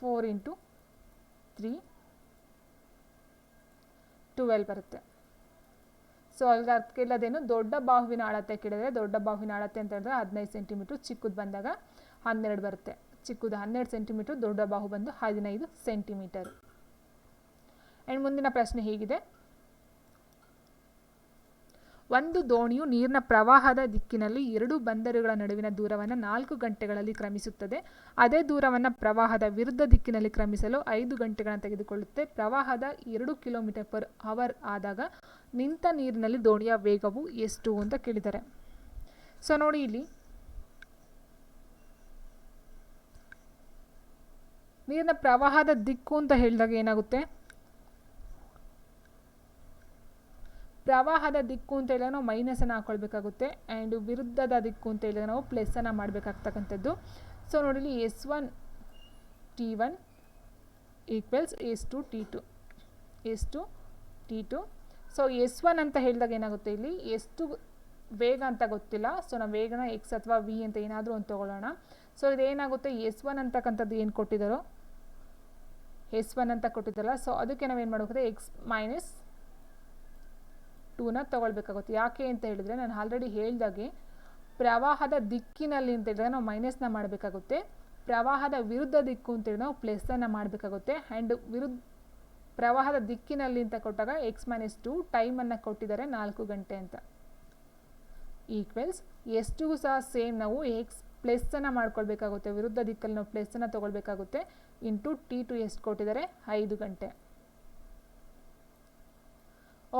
four into three twelve ಬರುತ್ತೆ. ಸೊ ಅಲ್ಲಿಗೆ ಅರ್ಥ ಕೇಳೋದೇನು ದೊಡ್ಡ ಬಾಹುವಿನ ಅಳತೆ ಕೇಳಿದರೆ ದೊಡ್ಡ ಬಾಹುವಿನ ಅಳತೆ ಅಂತ ಹೇಳಿದ್ರೆ ಹದಿನೈದು ಸೆಂಟಿಮೀಟ್ರ್ ಚಿಕ್ಕದು ಬಂದಾಗ ಹನ್ನೆರಡು ಬರುತ್ತೆ. ಚಿಕ್ಕದು ಹನ್ನೆರಡು ಸೆಂಟಿಮೀಟ್ರ್ ದೊಡ್ಡ ಬಾಹು ಬಂದು ಹದಿನೈದು ಸೆಂಟಿಮೀಟರ್. ಆ್ಯಂಡ್ ಮುಂದಿನ ಪ್ರಶ್ನೆ ಹೀಗಿದೆ. ಒಂದು ದೋಣಿಯು ನೀರಿನ ಪ್ರವಾಹದ ದಿಕ್ಕಿನಲ್ಲಿ ಎರಡು ಬಂದರುಗಳ ನಡುವಿನ ದೂರವನ್ನು ನಾಲ್ಕು ಗಂಟೆಗಳಲ್ಲಿ ಕ್ರಮಿಸುತ್ತದೆ. ಅದೇ ದೂರವನ್ನು ಪ್ರವಾಹದ ವಿರುದ್ಧ ದಿಕ್ಕಿನಲ್ಲಿ ಕ್ರಮಿಸಲು ಐದು ಗಂಟೆಗಳನ್ನು ತೆಗೆದುಕೊಳ್ಳುತ್ತೆ. ಪ್ರವಾಹದ ಎರಡು ಕಿಲೋಮೀಟರ್ ಪರ್ ಅವರ್ ಆದಾಗ ನಿಂತ ನೀರಿನಲ್ಲಿ ದೋಣಿಯ ವೇಗವು ಎಷ್ಟು ಅಂತ ಕೇಳಿದ್ದಾರೆ ಸೊ, ನೋಡಿ ಇಲ್ಲಿ. ನೀರಿನ ಪ್ರವಾಹದ ದಿಕ್ಕು ಅಂತ ಹೇಳಿದಾಗ ಏನಾಗುತ್ತೆ? ಪ್ರವಾಹದ ದಿಕ್ಕು ಅಂತ ಹೇಳಿದ್ರೆ ನಾವು ಮೈನಸನ್ನು ಹಾಕೊಳ್ಬೇಕಾಗುತ್ತೆ ಆ್ಯಂಡ್ ವಿರುದ್ಧದ ದಿಕ್ಕು ಅಂತ ಹೇಳಿದ್ರೆ ನಾವು ಪ್ಲಸ್ಸನ್ನು ಮಾಡಬೇಕಾಗ್ತಕ್ಕಂಥದ್ದು. ಸೊ ನೋಡಿ S one T one equals S two T two S two T two so S one ಅಂತ ಹೇಳಿದಾಗ ಏನಾಗುತ್ತೆ ಇಲ್ಲಿ? ಎಷ್ಟು ವೇಗ ಅಂತ ಗೊತ್ತಿಲ್ಲ. ಸೊ ನಾವು ವೇಗನ ಎಕ್ಸ್ ಅಥವಾ ವಿ ಅಂತ ಏನಾದರೂ ಒಂದು ತೊಗೊಳ್ಳೋಣ. ಸೊ ಇದೇನಾಗುತ್ತೆ ಎಸ್ ಒನ್ ಅಂತಕ್ಕಂಥದ್ದು ಏನು ಕೊಟ್ಟಿದ್ದಾರೋ? ಎಸ್ ಒನ್ ಅಂತ ಕೊಟ್ಟಿದ್ದಲ್ಲ ಸೊ ಅದಕ್ಕೆ ನಾವೇನು ಮಾಡಬೇಕಾದ್ರೆ ಎಕ್ಸ್ ಮೈನಸ್ ಟೂನ ತೊಗೊಳ್ಬೇಕಾಗುತ್ತೆ. ಯಾಕೆ ಅಂತ ಹೇಳಿದ್ರೆ ನಾನು ಆಲ್ರೆಡಿ ಹೇಳ್ದಾಗೆ ಪ್ರವಾಹದ ದಿಕ್ಕಿನಲ್ಲಿ ಅಂತ ಹೇಳಿದ್ರೆ ನಾವು ಮೈನಸ್ನ ಮಾಡಬೇಕಾಗುತ್ತೆ. ಪ್ರವಾಹದ ವಿರುದ್ಧ ದಿಕ್ಕು ಅಂತೇಳಿ ನಾವು ಪ್ಲಸ್ಸನ್ನು ಮಾಡಬೇಕಾಗುತ್ತೆ. ಆ್ಯಂಡ್ ವಿರುದ್ಧ ಪ್ರವಾಹದ ದಿಕ್ಕಿನಲ್ಲಿ ಅಂತ ಕೊಟ್ಟಾಗ ಎಕ್ಸ್ ಮೈನಸ್ ಟು ಟೈಮನ್ನು ಕೊಟ್ಟಿದ್ದಾರೆ ನಾಲ್ಕು ಗಂಟೆ ಅಂತ. ಈಕ್ವೆಲ್ಸ್ ಎಷ್ಟು ಸಹ ಸೇಮ್ ನಾವು ಎಕ್ಸ್ ಪ್ಲಸ್ಸನ್ನು ಮಾಡ್ಕೊಳ್ಬೇಕಾಗುತ್ತೆ. ವಿರುದ್ಧ ದಿಕ್ಕಲ್ಲಿ ನಾವು ಪ್ಲಸ್ಸನ್ನು ತೊಗೊಳ್ಬೇಕಾಗುತ್ತೆ. ಇಂಟು ಟಿ ಟು ಎಷ್ಟು ಕೊಟ್ಟಿದ್ದಾರೆ? ಐದು ಗಂಟೆ.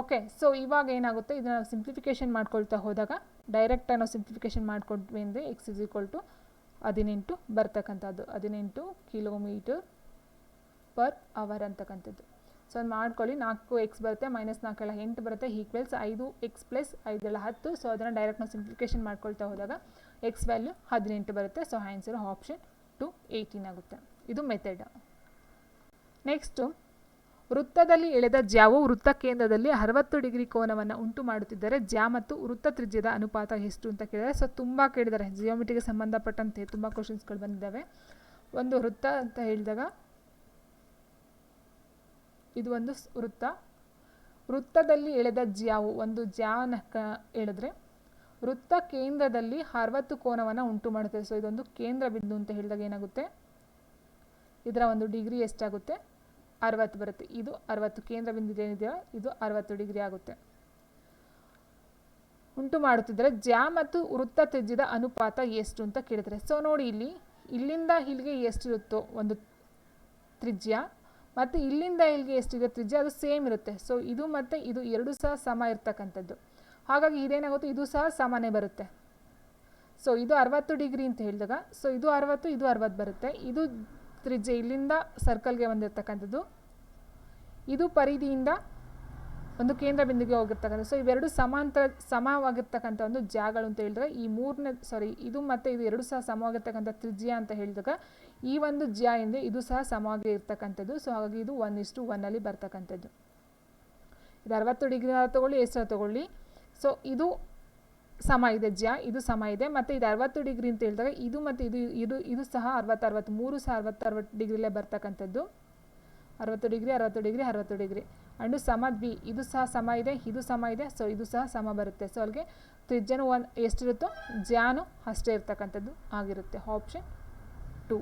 ಓಕೆ ಸೊ ಇವಾಗ ಏನಾಗುತ್ತೆ? ಇದನ್ನು ನಾವು ಸಿಂಪ್ಲಿಫಿಕೇಷನ್ ಮಾಡ್ಕೊಳ್ತಾ ಹೋದಾಗ ಡೈರೆಕ್ಟಾಗಿ ನಾವು ಸಿಂಪ್ಲಿಫಿಕೇಷನ್ ಮಾಡ್ಕೊಟ್ವಿ ಅಂದರೆ ಎಕ್ಸ್ ಇಸ್ ಈಕ್ವಲ್ ಟು ಹದಿನೆಂಟು ಬರ್ತಕ್ಕಂಥದ್ದು. ಹದಿನೆಂಟು ಕಿಲೋಮೀಟರ್ ಪರ್ ಅವರ್ ಅಂತಕ್ಕಂಥದ್ದು. ಸೊ ಅದು ಮಾಡ್ಕೊಳ್ಳಿ. ನಾಲ್ಕು ಎಕ್ಸ್ ಬರುತ್ತೆ ಮೈನಸ್ ನಾಲ್ಕೆಲ್ಲ ಎಂಟು ಬರುತ್ತೆ ಈಕ್ವೆಲ್ಸ್ ಐದು ಎಕ್ಸ್ ಪ್ಲಸ್ ಐದೆಲ್ಲ ಹತ್ತು. ಸೊ ಅದನ್ನು ಡೈರೆಕ್ಟ್ ನಾವು ಸಿಂಪ್ಲಿಫಿಕೇಷನ್ ಮಾಡ್ಕೊಳ್ತಾ ಹೋದಾಗ ಎಕ್ಸ್ ವ್ಯಾಲ್ಯೂ ಹದಿನೆಂಟು ಬರುತ್ತೆ. So answer option two eighteen ಆಗುತ್ತೆ. ಇದು ಮೆಥಡ್ ನೆಕ್ಸ್ಟು ವೃತ್ತದಲ್ಲಿ ಎಳೆದ ಜ್ಯಾವು ವೃತ್ತ ಕೇಂದ್ರದಲ್ಲಿ ಅರವತ್ತು ಡಿಗ್ರಿ ಕೋನವನ್ನು ಉಂಟು ಮಾಡುತ್ತಿದ್ದರೆ ಜ್ಯಾ ಮತ್ತು ವೃತ್ತ ತ್ರಿಜ್ಯದ ಅನುಪಾತ ಎಷ್ಟು ಅಂತ ಕೇಳಿದರೆ, ಸೊ ತುಂಬ ಕೇಳಿದ್ದಾರೆ. ಜಿಯೋಮೆಟ್ರಿಗೆ ಸಂಬಂಧಪಟ್ಟಂತೆ ತುಂಬ ಕ್ವಶನ್ಸ್ಗಳು ಬಂದಿದ್ದಾವೆ. ಒಂದು ವೃತ್ತ ಅಂತ ಹೇಳಿದಾಗ, ಇದು ಒಂದು ವೃತ್ತ. ವೃತ್ತದಲ್ಲಿ ಎಳೆದ ಜ್ಯಾವು, ಒಂದು ಜ್ಯಾನ ಕ ಎಳೆದ್ರೆ ವೃತ್ತ ಕೇಂದ್ರದಲ್ಲಿ ಅರವತ್ತು ಕೋನವನ್ನು ಉಂಟು ಮಾಡುತ್ತದೆ ಸೊ ಇದೊಂದು ಕೇಂದ್ರ ಬಿಂದು ಅಂತ ಹೇಳಿದಾಗ ಏನಾಗುತ್ತೆ? ಇದರ ಒಂದು ಡಿಗ್ರಿ ಎಷ್ಟಾಗುತ್ತೆ? ಅರವತ್ತು ಬರುತ್ತೆ. ಇದು ಅರವತ್ತು ಕೇಂದ್ರ ಬಿಂದು ಏನಿದೆಯೋ ಇದು ಅರವತ್ತು ಡಿಗ್ರಿ ಆಗುತ್ತೆ. ಉಂಟು ಮಾಡುತ್ತಿದ್ದರೆ ಜ್ಯಾ ಮತ್ತು ವೃತ್ತ ತ್ರಿಜ್ಯದ ಅನುಪಾತ ಎಷ್ಟು ಅಂತ ಕೇಳಿದರೆ ಸೊ ನೋಡಿ ಇಲ್ಲಿ, ಇಲ್ಲಿಂದ ಇಲ್ಲಿಗೆ ಎಷ್ಟಿರುತ್ತೋ ಒಂದು ತ್ರಿಜ್ಯ ಮತ್ತು ಇಲ್ಲಿಂದ ಇಲ್ಲಿಗೆ ಎಷ್ಟಿದೆ ತ್ರಿಜ್ಯ, ಅದು ಸೇಮ್ ಇರುತ್ತೆ. ಸೊ ಇದು ಮತ್ತು ಇದು ಎರಡು ಸಹ ಸಮ ಇರ್ತಕ್ಕಂಥದ್ದು. ಹಾಗಾಗಿ ಇದೇನಾಗುತ್ತೆ? ಇದು ಸಹ ಸಮಾನೇ ಬರುತ್ತೆ. ಸೊ ಇದು ಅರವತ್ತು ಡಿಗ್ರಿ ಅಂತ ಹೇಳಿದಾಗ ಸೊ ಇದು ಅರವತ್ತು ಇದು ಅರವತ್ತು ಬರುತ್ತೆ. ಇದು ತ್ರಿಜ್ಯ ಇಲ್ಲಿಂದ ಸರ್ಕಲ್ಗೆ ಬಂದಿರತಕ್ಕಂಥದ್ದು. ಇದು ಪರಿಧಿಯಿಂದ ಒಂದು ಕೇಂದ್ರ ಬಿಂದುಗೆ ಹೋಗಿರ್ತಕ್ಕಂಥ ಸೊ ಇವೆರಡು ಸಮಾಂತರ, ಸಮವಾಗಿರ್ತಕ್ಕಂಥ ಒಂದು ಜಾಗಗಳು ಅಂತ ಹೇಳಿದಾಗ, ಈ ಮೂರನೇ ಸಾರಿ ಇದು ಮತ್ತು ಇದು ಎರಡು ಸಹ ಸಮವಾಗಿರ್ತಕ್ಕಂಥ ತ್ರಿಜ್ಯ ಅಂತ ಹೇಳಿದಾಗ, ಈ ಒಂದು ಜ್ಯಾ ಎಂದರೆ ಇದು ಸಹ ಸಮವಾಗಿ ಇರ್ತಕ್ಕಂಥದ್ದು. ಸೊ ಹಾಗಾಗಿ ಇದು ಒನ್ ಇಷ್ಟು ಒನ್ನಲ್ಲಿ ಬರ್ತಕ್ಕಂಥದ್ದು. ಇದು ಅರವತ್ತು ಡಿಗ್ರಿ ತಗೊಳ್ಳಿ, ಎಷ್ಟು ತಗೊಳ್ಳಿ? ಸೊ ಇದು ಸಮ ಇದೆ ಜ್ಯ ಇದು ಸಮ ಇದೆ, ಮತ್ತು ಇದು ಅರವತ್ತು ಡಿಗ್ರಿ ಅಂತ ಹೇಳಿದಾಗ ಇದು ಮತ್ತು ಇದು ಇದು ಇದು ಸಹ ಅರವತ್ತು ಅರವತ್ತು ಮೂರು ಸಹ ಅರವತ್ತು ಅರವತ್ತು ಡಿಗ್ರಿಲೇ ಬರ್ತಕ್ಕಂಥದ್ದು. ಅರವತ್ತು ಡಿಗ್ರಿ ಅರವತ್ತು ಡಿಗ್ರಿ ಅರವತ್ತು ಡಿಗ್ರಿ. ಅಂಡು ಸಮ ಬಿ ಇದು ಸಹ ಸಮ ಇದೆ, ಇದು ಸಮ ಇದೆ, ಸೊ ಇದು ಸಹ ಸಮ ಬರುತ್ತೆ. ಸೊ ಅಲ್ಲಿಗೆ ತ್ರಿಜ್ಯನು ಒನ್ ಎಷ್ಟಿರುತ್ತೋ ಜ್ಯಾನು ಅಷ್ಟೇ ಇರ್ತಕ್ಕಂಥದ್ದು ಆಗಿರುತ್ತೆ. Option two